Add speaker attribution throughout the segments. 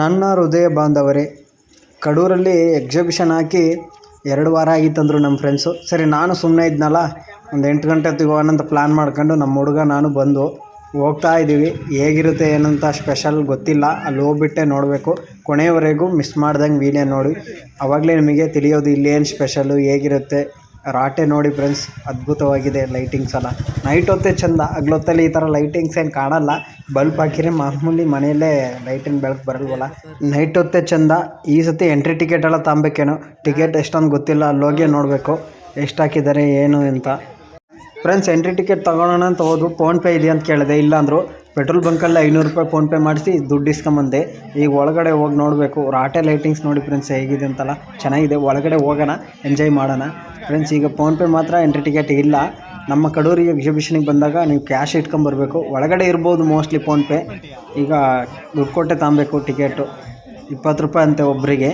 Speaker 1: ನನ್ನ ಹೃದಯ ಬಾಂಧವರೇ, ಕಡೂರಲ್ಲಿ ಎಕ್ಸಿಬಿಷನ್ ಹಾಕಿ ಎರಡು ವಾರ ಆಗಿತ್ತಂದರು ನಮ್ಮ ಫ್ರೆಂಡ್ಸು ಸರಿ, ನಾನು ಸುಮ್ಮನೆ ಇದ್ನಲ್ಲ, ಒಂದು ಎಂಟು ಗಂಟೆ ಹೊತ್ತಿಗೆ ಅಂತ ಪ್ಲ್ಯಾನ್ ಮಾಡ್ಕೊಂಡು ನಮ್ಮ ಹುಡುಗ ನಾನು ಬಂದು ಹೋಗ್ತಾ ಇದ್ದೀವಿ. ಹೇಗಿರುತ್ತೆ, ಏನಂತ ಸ್ಪೆಷಲ್ ಗೊತ್ತಿಲ್ಲ. ಅಲ್ಲಿ ಹೋಗ್ಬಿಟ್ಟೆ ನೋಡಬೇಕು. ಕೊನೆಯವರೆಗೂ ಮಿಸ್ ಮಾಡ್ದಂಗೆ ವೀಡಿಯೋ ನೋಡಿ. ಆವಾಗಲೇ ನಿಮಗೆ ತಿಳಿಯೋದು ಇಲ್ಲಿ ಏನು ಸ್ಪೆಷಲು ಹೇಗಿರುತ್ತೆ ರಾಟೆ ನೋಡಿ ಫ್ರೆಂಡ್ಸ್ ಅದ್ಭುತವಾಗಿದೆ ಲೈಟಿಂಗ್ಸ್ ಎಲ್ಲ. ನೈಟ್ ಹೊತ್ತೇ ಚಂದ, ಹಗ್ಲೊತ್ತಲ್ಲಿ ಈ ಥರ ಲೈಟಿಂಗ್ಸ್ ಏನು ಕಾಣಲ್ಲ. ಬಲ್ಪ್ ಹಾಕಿದ್ರೆ ಮಾಮೂಲಿ ಮನೆಯಲ್ಲೇ ಲೈಟಿನ ಬೆಳಕು ಬರಲ್ವಲ್ಲ. ನೈಟ್ ಹೊತ್ತೇ ಚಂದ, ಈ ಸತಿ ಎಂಟ್ರಿ ಟಿಕೆಟ್ ಎಲ್ಲ ತಗೊಬೇಕೇನೋ ಟಿಕೆಟ್ ಎಷ್ಟೊಂದು ಗೊತ್ತಿಲ್ಲ ಅಲ್ಲಿ ಹೋಗಿ ನೋಡಬೇಕು. ಎಷ್ಟು ಹಾಕಿದ್ದಾರೆ, ಏನು ಅಂತ. ಫ್ರೆಂಡ್ಸ್ ಎಂಟ್ರಿ ಟಿಕೆಟ್ ತೊಗೊಳೋಣ ಅಂತ ಹೋದ್ರು ಫೋನ್ಪೇ ಇದೆಯಾ ಅಂತ ಕೇಳಿದೆ, ಇಲ್ಲ ಅಂದರು. ಪೆಟ್ರೋಲ್ ಬಂಕಲ್ಲಿ ಐನೂರು ರೂಪಾಯಿ ಫೋನ್ಪೇ ಮಾಡಿಸಿ ದುಡ್ಡು ಇಸ್ಕೊಂಬಂದೆ. ಈಗ ಒಳಗಡೆ ಹೋಗಿ ನೋಡಬೇಕು. ರಾಟೆ ಲೈಟಿಂಗ್ಸ್ ನೋಡಿ ಫ್ರೆಂಡ್ಸ್ ಹೇಗಿದೆ ಅಂತಲ್ಲ. ಚೆನ್ನಾಗಿದೆ. ಒಳಗಡೆ ಹೋಗೋಣ ಎಂಜಾಯ್ ಮಾಡೋಣ. ಫ್ರೆಂಡ್ಸ್ ಈಗ ಫೋನ್ಪೇ ಮಾತ್ರ ಎಂಟ್ರಿ ಟಿಕೆಟ್ ಇಲ್ಲ. ನಮ್ಮ ಕಡೂರಿಗೆ ಎಕ್ಸಿಬಿಷನಿಗೆ ಬಂದಾಗ ನೀವು ಕ್ಯಾಶ್ ಇಟ್ಕೊಂಬರ್ಬೇಕು. ಒಳಗಡೆ ಇರ್ಬೋದು ಮೋಸ್ಟ್ಲಿ ಫೋನ್ಪೇ ಈಗ ದುಡ್ಡು ಕೊಟ್ಟೆ ತಗೊಬೇಕು ಟಿಕೆಟು ಇಪ್ಪತ್ತು ರೂಪಾಯಿ ಅಂತೆ ಒಬ್ಬರಿಗೆ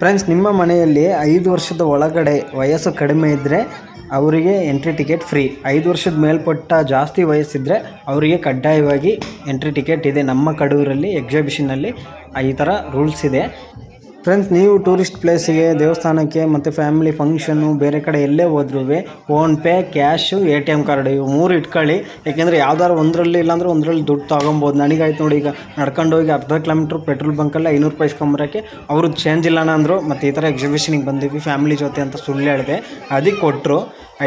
Speaker 1: ಫ್ರೆಂಡ್ಸ್ ನಿಮ್ಮ ಮನೆಯಲ್ಲಿ ಐದು ವರ್ಷದ ಒಳಗಡೆ ವಯಸ್ಸು ಕಡಿಮೆ ಇದ್ದರೆ ಅವರಿಗೆ ಎಂಟ್ರಿ ಟಿಕೆಟ್ ಫ್ರೀ ಐದು ವರ್ಷದ ಮೇಲ್ಪಟ್ಟ ಜಾಸ್ತಿ ವಯಸ್ಸಿದ್ದರೆ ಅವರಿಗೆ ಕಡ್ಡಾಯವಾಗಿ ಎಂಟ್ರಿ ಟಿಕೆಟ್ ಇದೆ. ನಮ್ಮ ಕಡೂರಲ್ಲಿ ಎಕ್ಸಿಬಿಷನಲ್ಲಿ ಈ ಥರ ರೂಲ್ಸ್ ಇದೆ. ಫ್ರೆಂಡ್ಸ್ ನೀವು ಟೂರಿಸ್ಟ್ ಪ್ಲೇಸಿಗೆ ದೇವಸ್ಥಾನಕ್ಕೆ ಮತ್ತು ಫ್ಯಾಮಿಲಿ ಫಂಕ್ಷನ್ನು ಬೇರೆ ಕಡೆ ಎಲ್ಲೇ ಹೋದ್ರೂ PhonePe cash A T M card ಇವು ಮೂರು ಇಟ್ಕೊಳ್ಳಿ. ಯಾಕೆಂದರೆ ಯಾವ್ದಾದ್ರು ಒಂದರಲ್ಲಿ ಇಲ್ಲಾಂದ್ರೆ ಒಂದರಲ್ಲಿ ದುಡ್ಡು ತೊಗೊಬೋದು. ನನಗಾಯ್ತು ನೋಡಿ ಈಗ ನಡ್ಕೊಂಡು ಹೋಗಿ ಅರ್ಧ ಕಿಲೋಮೀಟ್ರ್ ಪೆಟ್ರೋಲ್ ಬಂಕಲ್ಲಿ ಐನೂರು ರೂಪಾಯಿ ಇಸ್ಕೊಂಬರೋಕ್ಕೆ ಅವರು ಚೇಂಜ್ ಇಲ್ಲನ ಅಂದರು. ಮತ್ತು ಈ ಥರ ಎಕ್ಸಿಬಿಷನಿಗೆ ಬಂದಿದ್ವಿ ಫ್ಯಾಮಿಲಿ ಜೊತೆ ಅಂತ ಸುಳ್ಳು ಹೇಳಿದೆ. ಅದಕ್ಕೆ ಕೊಟ್ಟರು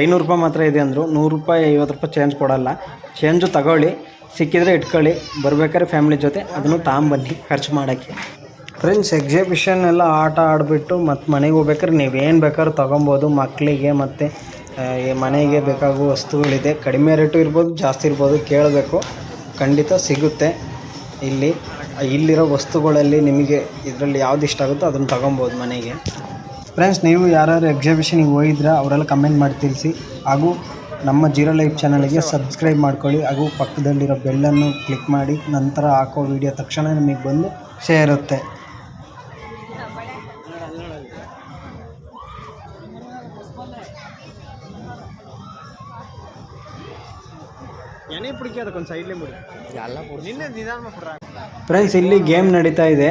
Speaker 1: ಐನೂರು ರೂಪಾಯಿ ಮಾತ್ರ ಇದೆ ಅಂದರು. ನೂರು ರೂಪಾಯಿ, ಐವತ್ತು ರೂಪಾಯಿ ಚೇಂಜ್ ಕೊಡಲ್ಲ. ಚೇಂಜು ತಗೊಳ್ಳಿ, ಸಿಕ್ಕಿದರೆ ಇಟ್ಕೊಳ್ಳಿ. ಬರಬೇಕಾದ್ರೆ ಫ್ಯಾಮಿಲಿ ಜೊತೆ, ಅದನ್ನು ತಾಂಬನ್ನಿ, ಖರ್ಚು ಮಾಡೋಕ್ಕೆ. ಫ್ರೆಂಡ್ಸ್ ಎಕ್ಸಿಬಿಷನ್ ಎಲ್ಲ ಆಟ ಆಡಿಬಿಟ್ಟು ಮತ್ತು ಮನೆಗೆ ಹೋಗ್ಬೇಕಾದ್ರೆ ನೀವೇನು ಬೇಕಾದ್ರೂ ತೊಗೊಬೋದು. ಮಕ್ಕಳಿಗೆ ಮತ್ತು ಮನೆಗೆ ಬೇಕಾಗುವ ವಸ್ತುಗಳಿದೆ. ಕಡಿಮೆ ರೇಟು ಇರ್ಬೋದು, ಜಾಸ್ತಿ ಇರ್ಬೋದು ಕೇಳಬೇಕು. ಖಂಡಿತ ಸಿಗುತ್ತೆ. ಇಲ್ಲಿ, ಇಲ್ಲಿರೋ ವಸ್ತುಗಳಲ್ಲಿ ನಿಮಗೆ ಇದರಲ್ಲಿ ಯಾವ್ದು ಇಷ್ಟ ಆಗುತ್ತೋ ಅದನ್ನು ತೊಗೊಬೋದು ಮನೆಗೆ. ಫ್ರೆಂಡ್ಸ್ ನೀವು ಯಾರ್ಯಾರು ಎಕ್ಸಿಬಿಷನಿಗೆ ಹೋಗಿದ್ರೆ, ಅವರೆಲ್ಲ ಕಮೆಂಟ್ ಮಾಡಿ ತಿಳಿಸಿ. ಹಾಗೂ ನಮ್ಮ ಜೀರೋ ಲೈಫ್ ಚಾನಲ್ಗೆ ಸಬ್ಸ್ಕ್ರೈಬ್ ಮಾಡ್ಕೊಳ್ಳಿ. ಹಾಗೂ ಪಕ್ಕದಲ್ಲಿರೋ ಬೆಲ್ಲನ್ನು ಕ್ಲಿಕ್ ಮಾಡಿ. ನಂತರ ಹಾಕೋ ವಿಡಿಯೋ ತಕ್ಷಣ ನಿಮಗೆ ಬಂದು ಸೇರುತ್ತೆ ಫ್ರೆಂಡ್ಸ್ ಇಲ್ಲಿ ಗೇಮ್ ನಡೀತಾ ಇದೆ.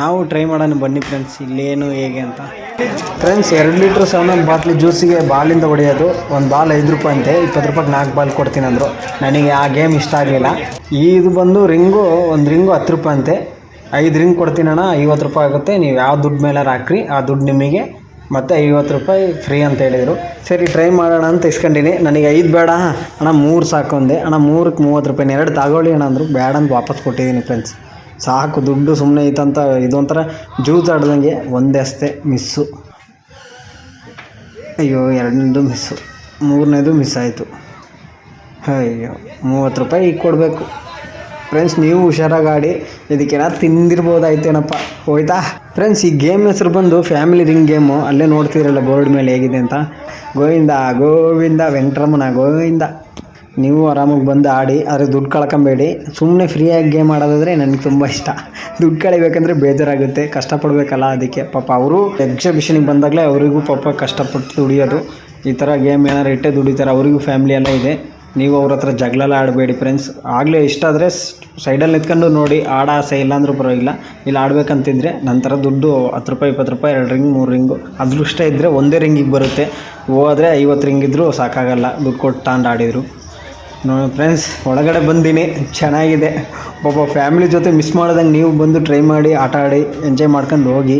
Speaker 1: ನಾವು ಟ್ರೈ ಮಾಡೋಣ ಬನ್ನಿ ಫ್ರೆಂಡ್ಸ್ ಇಲ್ಲೇನು ಹೇಗೆ ಅಂತ. ಫ್ರೆಂಡ್ಸ್ ಎರಡು ಲೀಟ್ರ್ ಸೆವೆನ್ ಬಾಟ್ಲಿ ಜ್ಯೂಸಿಗೆ ಬಾಲಿಂದ ಹೊಡೆಯೋದು. ಒಂದು ಬಾಲ್ ಐದು ರೂಪಾಯಿ ಅಂತೆ, ಇಪ್ಪತ್ತು ರೂಪಾಯಿಗೆ ನಾಲ್ಕು ಬಾಲ್ ಕೊಡ್ತೀನಿ ಅಂದರು. ನನಗೆ ಆ ಗೇಮ್ ಇಷ್ಟ ಆಗಲಿಲ್ಲ. ಇದು ಬಂದು ರಿಂಗು, ಒಂದು ರಿಂಗು ಹತ್ತು ರೂಪಾಯಿ ಅಂತೆ. ಐದು ರಿಂಗ್ ಕೊಡ್ತೀನಣ್ಣ ಐವತ್ತು ರೂಪಾಯಿ ಆಗುತ್ತೆ. ನೀವು ಯಾವ ದುಡ್ಡು ಮೇಲೆ ಹಾಕ್ರಿ, ಆ ದುಡ್ಡು ನಿಮಗೆ ಮತ್ತು ಐವತ್ತು ರೂಪಾಯಿ ಫ್ರೀ ಅಂತ ಹೇಳಿದರು. ಸರಿ ಟ್ರೈ ಮಾಡೋಣ ಅಂತ ಇಸ್ಕೊಂಡಿನಿ. ನನಗೆ ಐದು ಬೇಡ. ಅಣ್ಣ, ಮೂರು ಸಾಕು ಅಂದೆ. ಅಣ್ಣ, ಮೂರಕ್ಕೆ ಮೂವತ್ತು ರೂಪಾಯಿ ಎರಡು ತಗೊಳ್ಳಿ ಅಣ್ಣ ಅಂದರು. ಬೇಡ ಅಂತ ವಾಪಸ್ ಕೊಟ್ಟಿದ್ದೀನಿ ಫ್ರೆಂಡ್ಸ್ ಸಾಕು, ದುಡ್ಡು ಸುಮ್ಮನೆ ಐತಂತ ಇದೊಂಥರ ಜ್ಯೂಸ್ ಆಡ್ದಂಗೆ ಒಂದೇ ಅಷ್ಟೇ ಮಿಸ್ಸು ಅಯ್ಯೋ, ಎರಡನೇದು ಮಿಸ್ಸು ಮೂರನೇದು ಮಿಸ್ ಆಯಿತು. ಅಯ್ಯೋ, ಮೂವತ್ತು ರೂಪಾಯಿ ಈಗ ಕೊಡಬೇಕು. ಫ್ರೆಂಡ್ಸ್ ನೀವು ಹುಷಾರಾಗಿ ಆಡಿ ಇದಕ್ಕೇನಾದ್ರು ತಿಂದಿರ್ಬೋದಾಯ್ತೇನಪ್ಪ ಹೋಯ್ತಾ? ಫ್ರೆಂಡ್ಸ್ ಈ ಗೇಮ್ ಹೆಸರು ಬಂದು ಫ್ಯಾಮಿಲಿ ರಿಂಗ್ ಗೇಮು ಅಲ್ಲೇ ನೋಡ್ತಿರಲ್ಲ ಬೋರ್ಡ್ ಮೇಲೆ ಹೇಗಿದೆ ಅಂತ. ಗೋವಿಂದ ಗೋವಿಂದ ವೆಂಕಟರಮಣ, ಗೋವಿಂದ. ನೀವು ಆರಾಮಾಗಿ ಬಂದು ಆಡಿ, ಆದರೆ ದುಡ್ಡು ಕಳ್ಕೊಬೇಡಿ. ಸುಮ್ಮನೆ ಫ್ರೀಯಾಗಿ ಗೇಮ್ ಆಡೋದಾದರೆ ನನಗೆ ತುಂಬ ಇಷ್ಟ. ದುಡ್ಡು ಕಳಿಬೇಕಂದ್ರೆ ಬೇಜಾರಾಗುತ್ತೆ, ಕಷ್ಟಪಡಬೇಕಲ್ಲ ಅದಕ್ಕೆ. ಪಾಪ ಅವರು ಎಕ್ಸಿಬಿಷನಿಗೆ ಬಂದಾಗಲೇ ಅವರಿಗೂ ಪಾಪ ಕಷ್ಟಪಟ್ಟು ದುಡಿಯೋದು. ಈ ಥರ ಗೇಮ್ ಏನಾರು ಇಟ್ಟೆ ದುಡಿತಾರೆ. ಅವರಿಗೂ ಫ್ಯಾಮಿಲಿ ಎಲ್ಲ ಇದೆ. ನೀವು ಅವ್ರ ಹತ್ರ ಜಗಳೆಲ್ಲ ಆಡಬೇಡಿ ಫ್ರೆಂಡ್ಸ್ ಆಗಲೇ ಇಷ್ಟ ಆದರೆ ಸೈಡಲ್ಲಿ ನಿಂತ್ಕೊಂಡು ನೋಡಿ, ಆಡ ಆಸೆ ಇಲ್ಲಾಂದ್ರೂ ಪರವಾಗಿಲ್ಲ. ಇಲ್ಲಿ ಆಡಬೇಕಂತಿದ್ರೆ ನಂತರ ದುಡ್ಡು ಹತ್ತು ರೂಪಾಯಿ, ಇಪ್ಪತ್ತು ರೂಪಾಯಿ, ಎರಡು ರಿಂಗ್, ಮೂರು ರಿಂಗು. ಅದೃಷ್ಟ ಇದ್ದರೆ ಒಂದೇ ರಿಂಗಿಗೆ ಬರುತ್ತೆ. ಹೋದರೆ ಐವತ್ತು ರಿಂಗ್ ಇದ್ದರೂ ಸಾಕಾಗಲ್ಲ. ದುಡ್ಡು ಕೊಟ್ಟು ತಾಂಡ್ ಆಡಿದರು. ನೋಡಿ ಫ್ರೆಂಡ್ಸ್ ಒಳಗಡೆ ಬಂದೀನಿ. ಚೆನ್ನಾಗಿದೆ. ಒಬ್ಬ ಫ್ಯಾಮಿಲಿ ಜೊತೆ ಮಿಸ್ ಮಾಡ್ದಂಗೆ ನೀವು ಬಂದು ಟ್ರೈ ಮಾಡಿ, ಆಟ ಆಡಿ ಎಂಜಾಯ್ ಮಾಡ್ಕೊಂಡು ಹೋಗಿ.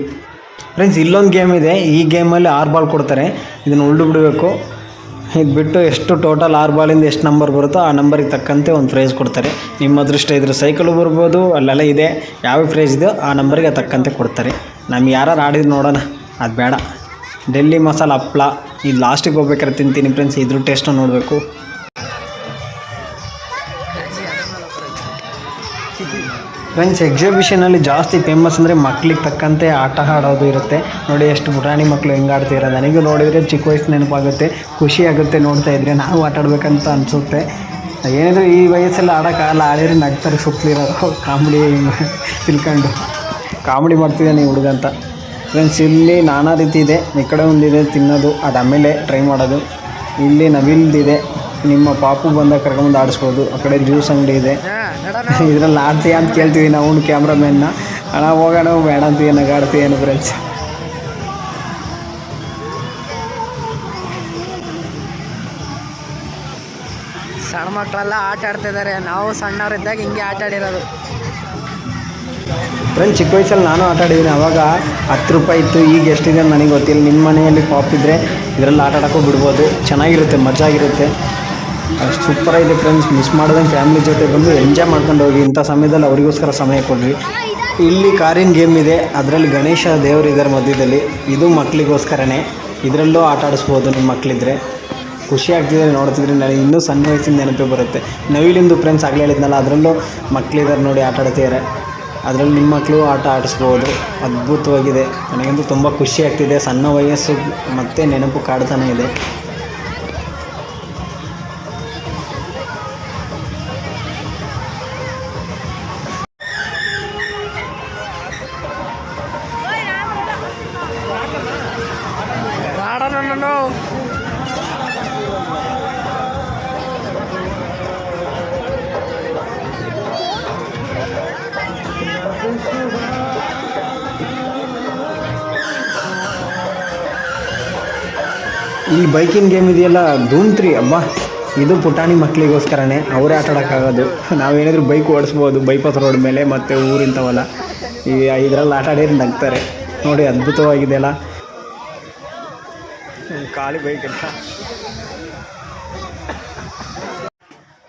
Speaker 1: ಫ್ರೆಂಡ್ಸ್ ಇಲ್ಲೊಂದು ಗೇಮ್ ಇದೆ. ಈ ಗೇಮಲ್ಲಿ ಆರು ಬಾಲ್ ಕೊಡ್ತಾರೆ. ಇದನ್ನು ಉಳ್ದು ಬಿಡಬೇಕು. ಇದು ಬಿಟ್ಟು ಎಷ್ಟು ಟೋಟಲ್ ಆರು ಬಾಲಿಂದ ಎಷ್ಟು ನಂಬರ್ ಬರುತ್ತೋ ಆ ನಂಬರಿಗೆ ತಕ್ಕಂತೆ ಒಂದು ಪ್ರೈಸ್ ಕೊಡ್ತಾರೆ. ನಿಮ್ಮ ಅದೃಷ್ಟ ಇದ್ರೆ ಸೈಕಲು ಬರ್ಬೋದು, ಅಲ್ಲೆಲ್ಲ ಇದೆ. ಯಾವ ಪ್ರೈಸ್ ಇದೆಯೋ ಆ ನಂಬರಿಗೆ ತಕ್ಕಂತೆ ಕೊಡ್ತಾರೆ. ನಮ್ಗೆ ಯಾರು ಆಡಿದ್ರು ನೋಡೋಣ, ಅದು ಬೇಡ. ಡೆಲ್ಲಿ ಮಸಾಲ ಹಪ್ಳ ಇದು ಲಾಸ್ಟಿಗೆ ಹೋಗ್ಬೇಕಾದ್ರೆ ತಿಂತೀನಿ ಫ್ರೆಂಡ್ಸ್ ಇದ್ರ ಟೇಸ್ಟು ನೋಡಬೇಕು. ಫ್ರೆಂಡ್ಸ್ ಎಕ್ಸಿಬಿಷನಲ್ಲಿ ಜಾಸ್ತಿ ಫೇಮಸ್ ಅಂದರೆ ಮಕ್ಳಿಗೆ ತಕ್ಕಂತೆ ಆಟ ಆಡೋದು ಇರುತ್ತೆ. ನೋಡಿ ಎಷ್ಟು ಪುಟಾಣಿ ಮಕ್ಕಳು ಹೆಂಗೆ ಆಡ್ತಿರೋ? ನನಗೂ ನೋಡಿದರೆ ಚಿಕ್ಕ ವಯಸ್ಸು ನೆನಪಾಗುತ್ತೆ. ಖುಷಿ ಆಗುತ್ತೆ ನೋಡ್ತಾ ಇದ್ರೆ. ನಾವು ಆಟ ಆಡ್ಬೇಕಂತ ಅನಿಸುತ್ತೆ. ಏನಿದ್ರು ಈ ವಯಸ್ಸಲ್ಲಿ ಆಡೋಕ್ಕಾಗಲ್ಲ ಆಡಿದ್ರೆ ನಗ್ತಾರೆ ಸುತ್ತಲಿರೋದು ಕಾಮಿಡಿ ತಿಳ್ಕೊಂಡು. ಕಾಮಿಡಿ ಮಾಡ್ತಿದ್ದಾನೆ ಈ ಹುಡುಗ ಅಂತ. ಫ್ರೆಂಡ್ಸ್ ಇಲ್ಲಿ ನಾನಾ ರೀತಿ ಇದೆ. ಈ ಕಡೆ ಒಂದಿದೆ ತಿನ್ನೋದು. ಅದು ಆಮೇಲೆ ಟ್ರೈ ಮಾಡೋದು. ಇಲ್ಲಿ ನವಿಲ್ದಿದೆ. ನಿಮ್ಮ ಪಾಪು ಬಂದಾಗ ಕರ್ಕೊಂಡು ಆಡಿಸ್ಬೋದು ಆ ಕಡೆ ಜ್ಯೂಸ್ ಅಂಗಡಿ ಇದೆ. ಇದರಲ್ಲಿ ಆಡ್ತೀಯ ಅಂತ ಕೇಳ್ತೀವಿ ನಾವು ಕ್ಯಾಮ್ರಾಮ್ಯಾನ್ನ ಅಣ್ಣ ಹೋಗೋಣ ಬೇಡ ಅಂತ ಏನು ನಗಾಡ್ತೀಯೇನು ಫ್ರೆಂಡ್ಸ್
Speaker 2: ಸಣ್ಣ ಮಕ್ಕಳೆಲ್ಲ ಆಟ ಆಡ್ತಿದ್ದಾರೆ ನಾವು ಸಣ್ಣವರಿದ್ದಾಗ ಹಿಂಗೆ ಆಟ ಆಡಿರೋದು.
Speaker 1: ಫ್ರೆಂಡ್ ಚಿಕ್ಕ ವಯಸ್ಸಲ್ಲಿ ನಾನು ಆಟ ಆಡಿದ್ದೀನಿ. ಅವಾಗ ಹತ್ತು ರೂಪಾಯಿ ಇತ್ತು. ಈಗ ಎಷ್ಟಿದೆ ನನಗೆ ಗೊತ್ತಿಲ್ಲ. ನಿಮ್ಮ ಮನೆಯಲ್ಲಿ ಪಾಪ್ ಇದ್ದರೆ ಇದರಲ್ಲಿ ಆಟ ಆಡೋಕ್ಕೂ ಬಿಡ್ಬೋದು. ಚೆನ್ನಾಗಿರುತ್ತೆ ಮಜಾ ಅಷ್ಟು ಸೂಪರಾಗಿದೆ ಫ್ರೆಂಡ್ಸ್ ಮಿಸ್ ಮಾಡ್ದಂಗೆ ಫ್ಯಾಮಿಲಿ ಜೊತೆ ಬಂದು ಎಂಜಾಯ್ ಮಾಡ್ಕೊಂಡು ಹೋಗಿ. ಇಂಥ ಸಮಯದಲ್ಲಿ ಅವರಿಗೋಸ್ಕರ ಸಮಯ ಕೊಡ್ರಿ. ಇಲ್ಲಿ ಕಾರಿನ ಗೇಮ್ ಇದೆ. ಅದರಲ್ಲಿ ಗಣೇಶ ದೇವರು ಇದ್ದಾರೆ ಮಧ್ಯದಲ್ಲಿ. ಇದು ಮಕ್ಕಳಿಗೋಸ್ಕರನೇ ಇದರಲ್ಲೂ ಆಟ ಆಡಿಸ್ಬೋದು ನಿಮ್ಮ ಮಕ್ಕಳಿದ್ರೆ ಖುಷಿ ಆಗ್ತಿದೆ ನೋಡ್ತಿದ್ರೆ. ನನಗೆ ಇನ್ನೂ ಸಣ್ಣ ವಯಸ್ಸಿನ ನೆನಪೇ ಬರುತ್ತೆ. ನವಿಲಿಂದು ಫ್ರೆಂಡ್ಸ್ ಆಗಲೇ ಹೇಳಿದ್ನಲ್ಲ, ಅದರಲ್ಲೂ ಮಕ್ಕಳಿದ್ದಾರೆ ನೋಡಿ ಆಟ ಆಡ್ತಿದ್ದಾರೆ ಅದರಲ್ಲಿ ನಿಮ್ಮ ಮಕ್ಕಳು ಆಟ ಆಡಿಸ್ಬೋದು. ಅದ್ಭುತವಾಗಿದೆ. ನನಗಂತೂ ತುಂಬ ಖುಷಿ ಆಗ್ತಿದೆ. ಸಣ್ಣ ವಯಸ್ಸು ಮತ್ತೆ ನೆನಪು ಕಾಡ್ತಾನೆ ಇದೆ. ಈ ಬೈಕಿಂಗ್ ಗೇಮ್ ಇದೆಯಲ್ಲ ಧೂಮ್ ತ್ರೀ, ಅಬ್ಬಾ. ಇದು ಪುಟಾಣಿ ಮಕ್ಕಳಿಗೋಸ್ಕರನೇ ಅವರೇ ಆಟ ಆಡೋಕ್ಕಾಗೋದು ನಾವೇನಾದರೂ ಬೈಕ್ ಓಡಿಸ್ಬೋದು, ಬೈಪಾಸ್ ರೋಡ್ ಮೇಲೆ ಮತ್ತು ಊರಿಂಥವಲ್ಲ. ಈ ಇದರಲ್ಲಿ ಆಟ ನಗ್ತಾರೆ. ನೋಡಿ ಅದ್ಭುತವಾಗಿದೆ ಅಲ್ಲ ಖಾಲಿ ಬೈಕ್ ಅಂತ.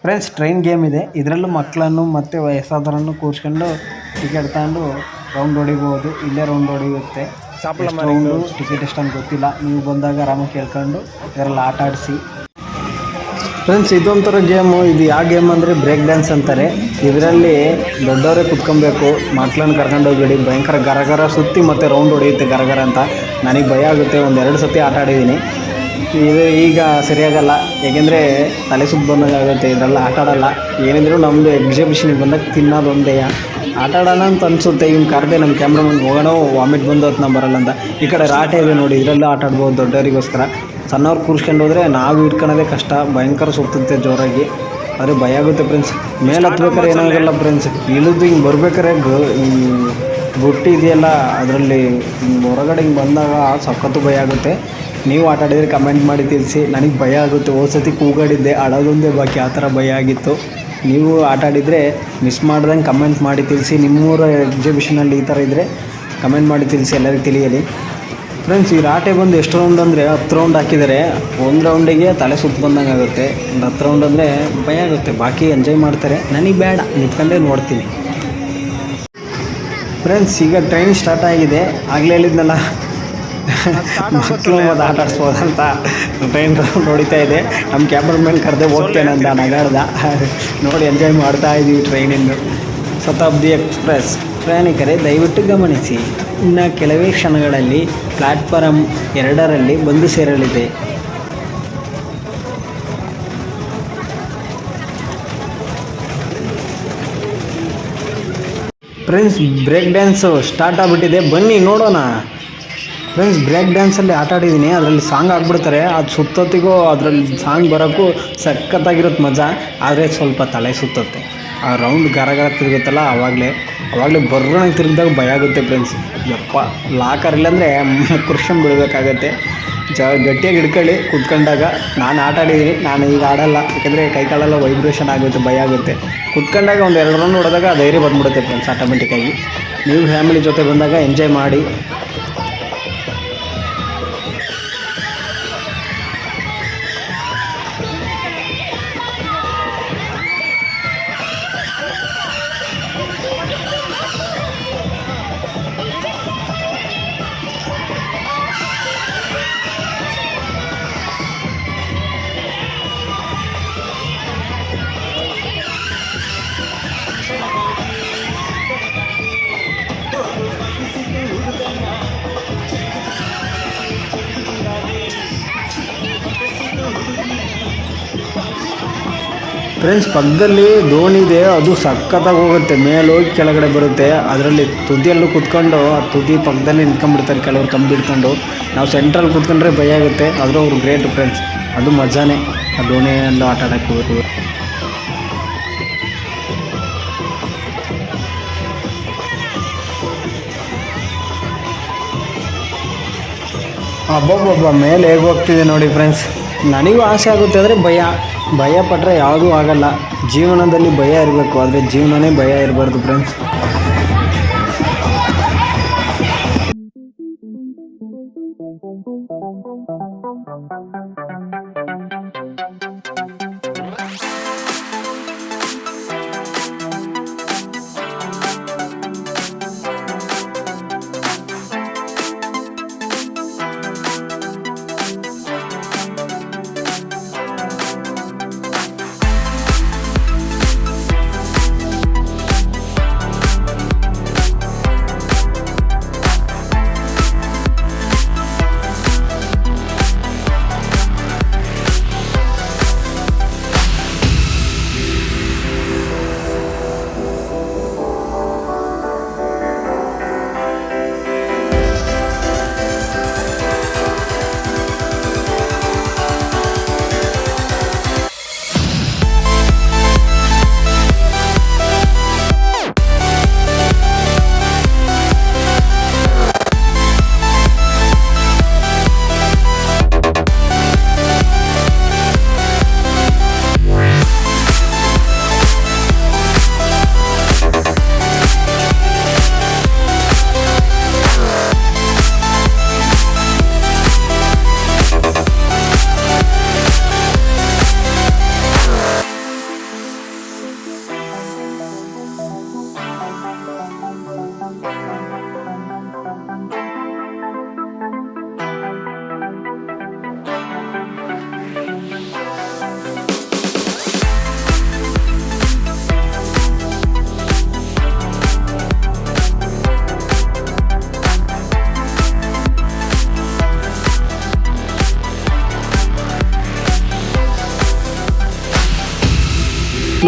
Speaker 1: ಫ್ರೆಂಡ್ಸ್ ಟ್ರೈನ್ ಗೇಮ್ ಇದೆ. ಇದರಲ್ಲೂ ಮಕ್ಕಳನ್ನು ಮತ್ತು ವಯಸ್ಸಾದರನ್ನು ಕೂರಿಸ್ಕೊಂಡು ಟಿಕೆಟ್ ತಗೊಂಡು ರೌಂಡ್ ಹೊಡಿಬೋದು. ಇಲ್ಲೇ ರೌಂಡ್ ಹೊಡೆಯುತ್ತೆ. ರೌಂಡು ಟಿಕೆಟ್ ಎಷ್ಟೊಂದು ಅಂತ ಗೊತ್ತಿಲ್ಲ. ನೀವು ಬಂದಾಗ ಆರಾಮಾಗಿ ಕೇಳ್ಕೊಂಡು ಇದರಲ್ಲಿ ಆಟ ಆಡಿಸಿ. ಫ್ರೆಂಡ್ಸ್ ಇದೊಂಥರ ಗೇಮು ಇದು ಯಾವ ಗೇಮ್ ಅಂದರೆ ಬ್ರೇಕ್ ಡ್ಯಾನ್ಸ್ ಅಂತಾರೆ. ಇದರಲ್ಲಿ ದೊಡ್ಡವರೇ ಕುತ್ಕೊಬೇಕು. ಮಕ್ಳನ್ನ ಕರ್ಕೊಂಡು ಹೋಗ್ಬೇಡಿ. ಭಯಂಕರ ಗರಗರ ಸುತ್ತಿ ಮತ್ತು ರೌಂಡ್ ಹೊಡೆಯುತ್ತೆ ಗರಗರ ಅಂತ. ನನಗೆ ಭಯ ಆಗುತ್ತೆ. ಒಂದು ಎರಡು ಸತಿ ಆಟ ಆಡಿದ್ದೀನಿ. ಇದು ಈಗ ಸರಿಯಾಗಲ್ಲ. ಏಕೆಂದರೆ ತಲೆ ಸುತ್ತ ಬಂದಂಗೆ ಆಗುತ್ತೆ ಇದೆಲ್ಲ ಆಟ ಆಡಲ್ಲ. ಏನಿದ್ರು ನಮ್ಮದು ಎಕ್ಸಿಬಿಷನಿಗೆ ಬಂದಾಗ ತಿನ್ನೋದು ಒಂದೇ. ಆಟ ಆಡೋಣ ಅಂತ ಅನಿಸುತ್ತೆ. ಇವ್ನು ಕರೆದೆ ನಮ್ಮ ಕ್ಯಾಮ್ರಾಮನ್ ಹೋಗೋಣ ವಾಮಿಟ್ ಬಂದು ಹೊತ್ತು ನಾವು ಬರಲ್ಲ ಅಂತ. ಈ ಕಡೆ ರಾಟೆ ಇದೆ ನೋಡಿ ಇದರಲ್ಲೂ ಆಟ ಆಡ್ಬೋದು ದೊಡ್ಡವರಿಗೋಸ್ಕರ. ಸಣ್ಣವ್ರು ಕೂರ್ಸ್ಕೊಂಡು ಹೋದರೆ ನಾವು ಇಟ್ಕೊಳ್ಳೋದೇ ಕಷ್ಟ. ಭಯಂಕರ ಸುತ್ತುತ್ತೆ ಜೋರಾಗಿ. ಆದರೆ ಭಯ ಆಗುತ್ತೆ ಫ್ರೆಂಡ್ಸ್ ಮೇಲೆ ಹತ್ಬೇಕಾದ್ರೆ ಏನಾಗಲ್ಲ ಫ್ರೆಂಡ್ಸ್ ಇಳಿದು ಹಿಂಗೆ ಬರ್ಬೇಕಾದ್ರೆ ಬುಟ್ಟಿ ಇದೆಯಲ್ಲ ಅದರಲ್ಲಿ ಹೊರಗಡೆ ಹಿಂಗೆ ಬಂದಾಗ ಸಖತ್ತು ಭಯ ಆಗುತ್ತೆ. ನೀವು ಆಟ ಆಡಿದರೆ ಕಮೆಂಟ್ ಮಾಡಿ ತಿಳಿಸಿ. ನನಗೆ ಭಯ ಆಗುತ್ತೆ. ಹೋದ ಸತಿ ಕೂಗಾಡಿದ್ದೆ, ಆಡೋದೊಂದೇ ಬಾಕಿ ಆ ಥರ ಭಯ ಆಗಿತ್ತು. ನೀವು ಆಟ ಆಡಿದರೆ ಮಿಸ್ ಮಾಡ್ದಂಗೆ ಕಮೆಂಟ್ ಮಾಡಿ ತಿಳಿಸಿ. ನಿಮ್ಮೂರ ಎಕ್ಸಿಬಿಷನಲ್ಲಿ ಈ ಥರ ಇದ್ದರೆ ಕಮೆಂಟ್ ಮಾಡಿ ತಿಳಿಸಿ ಎಲ್ಲರಿಗೂ ತಿಳಿಯಲಿ. ಫ್ರೆಂಡ್ಸ್ ಈ ರಾಟೆ ಬಂದು ಎಷ್ಟು ರೌಂಡ್ ಅಂದರೆ ಹತ್ತು ರೌಂಡ್ ಹಾಕಿದರೆ ಒಂದು ರೌಂಡಿಗೆ ತಲೆ ಸುತ್ತ ಬಂದಂಗೆ ಆಗುತ್ತೆ. ಒಂದು ಹತ್ತು ರೌಂಡ್ ಅಂದರೆ ಭಯ ಆಗುತ್ತೆ. ಬಾಕಿ ಎಂಜಾಯ್ ಮಾಡ್ತಾರೆ. ನನಗೆ ಬೇಡ. ನಿಂತ್ಕೊಂಡೇ ನೋಡ್ತೀನಿ. ಫ್ರೆಂಡ್ಸ್ ಈಗ ಟ್ರೈನ್ ಸ್ಟಾರ್ಟ್ ಆಗಿದೆ. ಆಗಲೇ ಹೇಳಿದ್ನಲ್ಲ ಮಕ್ಕಳು ಮತ್ತು ಆಟ ಆಡಿಸ್ಬೋದಂತ ಟ್ರೈನ್ ನೋಡಿತಾ ಇದೆ. ನಮ್ಮ ಕ್ಯಾಮ್ರಾ ಮೇಲೆ ಕರೆದೇ ಹೋಗ್ತೇನೆ ಅಂತ ನಗಾಡ್ದ. ನೋಡಿ ಎಂಜಾಯ್ ಮಾಡ್ತಾ ಇದ್ದೀವಿ ಟ್ರೈನಿಂದು ಶತಾಬ್ದಿ ಎಕ್ಸ್ಪ್ರೆಸ್. ಪ್ರಯಾಣಿಕರೇ ದಯವಿಟ್ಟು ಗಮನಿಸಿ. ಇನ್ನು ಕೆಲವೇ ಕ್ಷಣಗಳಲ್ಲಿ ಪ್ಲಾಟ್ಫಾರಮ್ ಎರಡರಲ್ಲಿ ಬಂದು ಸೇರಲಿದೆ. ಫ್ರೆಂಡ್ಸ್ ಬ್ರೇಕ್ ಡ್ಯಾನ್ಸು ಸ್ಟಾರ್ಟ್ ಆಗಿಬಿಟ್ಟಿದೆ. ಬನ್ನಿ ನೋಡೋಣ. ಫ್ರೆಂಡ್ಸ್ ಬ್ರೇಕ್ ಡ್ಯಾನ್ಸಲ್ಲಿ ಆಟ ಆಡಿದ್ದೀನಿ, ಅದರಲ್ಲಿ ಸಾಂಗ್ ಹಾಕ್ಬಿಡ್ತಾರೆ. ಅದು ಸುತ್ತೊತ್ತಿಗೂ ಅದರಲ್ಲಿ ಸಾಂಗ್ ಬರೋಕ್ಕೂ ಸಖತ್ತಾಗಿರುತ್ತೆ ಮಜಾ, ಆದರೆ ಸ್ವಲ್ಪ ತಲೆ ಸುತ್ತುತ್ತೆ. ಆ ರೌಂಡ್ ಗರ ಗರ ತಿರುಗುತ್ತಲ್ಲ ಆವಾಗಲೇ ಆವಾಗಲೇ ಬರ್ರಂಗೆ ತಿರುಗಿದಾಗ ಭಯ ಆಗುತ್ತೆ ಫ್ರೆಂಡ್ಸ್ ಯಪ್ಪ ಲಾಕರ್ ಇಲ್ಲಾಂದರೆ ಕೃಷ್ಣ ಬಿಡಬೇಕಾಗತ್ತೆ. ಜ, ಗಟ್ಟಿಯಾಗಿ ಹಿಡ್ಕೊಳ್ಳಿ, ಕುತ್ಕೊಂಡಾಗ. ನಾನು ಆಟ ಆಡಿದ್ದೀನಿ, ನಾನು ಈಗ ಆಡಲ್ಲ. ಯಾಕೆಂದರೆ ಕೈ ಕಾಲೆಲ್ಲ ವೈಬ್ರೇಷನ್ ಆಗುತ್ತೆ, ಭಯ ಆಗುತ್ತೆ. ಕುತ್ಕೊಂಡಾಗ ಒಂದು ಎರಡು ರೌಂಡ್ ಹೊಡೆದಾಗ ಧೈರ್ಯ ಬಂದ್ಬಿಡುತ್ತೆ ಫ್ರೆಂಡ್ಸ್ ಆಟೋಮೆಟಿಕ್ಕಾಗಿ ನೀವು ಫ್ಯಾಮಿಲಿ ಜೊತೆ ಬಂದಾಗ ಎಂಜಾಯ್ ಮಾಡಿ. ಫ್ರೆಂಡ್ಸ್ ಪಕ್ಕದಲ್ಲಿ ದೋಣಿ ಇದೆ. ಅದು ಸಖತ್ತಾಗಿ ಹೋಗುತ್ತೆ. ಮೇಲೆ ಹೋಗಿ ಕೆಳಗಡೆ ಬರುತ್ತೆ. ಅದರಲ್ಲಿ ತುದಿಯಲ್ಲೂ ಕುತ್ಕೊಂಡು, ಆ ತುದಿ ಪಕ್ಕದಲ್ಲಿ ನಿಂತ್ಕೊಂಡ್ಬಿಡ್ತಾರೆ ಕೆಲವರು ಕಂಬಿ ಇಟ್ಕೊಂಡು ನಾವು ಸೆಂಟ್ರಲ್ ಕುತ್ಕೊಂಡ್ರೆ ಭಯ ಆಗುತ್ತೆ. ಆದರೂ ಅವ್ರು ಗ್ರೇಟ್ ಫ್ರೆಂಡ್ಸ್ ಅದು ಮಜಾನೇ. ಆ ದೋಣಿಯಲ್ಲೂ ಆಟ ಆಡೋಕ್ಕೆ ಹೋಗ್ಬೇಕು ಅಬ್ಬಬ್ಬಬ್ಬ, ಮೇಲೆ ಹೇಗೆ ಹೋಗ್ತಿದೆ ನೋಡಿ ಫ್ರೆಂಡ್ಸ್ ನನಗೂ ಆಸೆ ಆಗುತ್ತೆ ಅಂದರೆ ಭಯ. ಭಯ ಪಟ್ಟರೆ ಯಾವುದೂ ಆಗಲ್ಲ. ಜೀವನದಲ್ಲಿ ಭಯ ಇರಬೇಕು ಆದರೆ ಜೀವನನೇ ಭಯ ಇರಬಾರ್ದು ಫ್ರೆಂಡ್ಸ್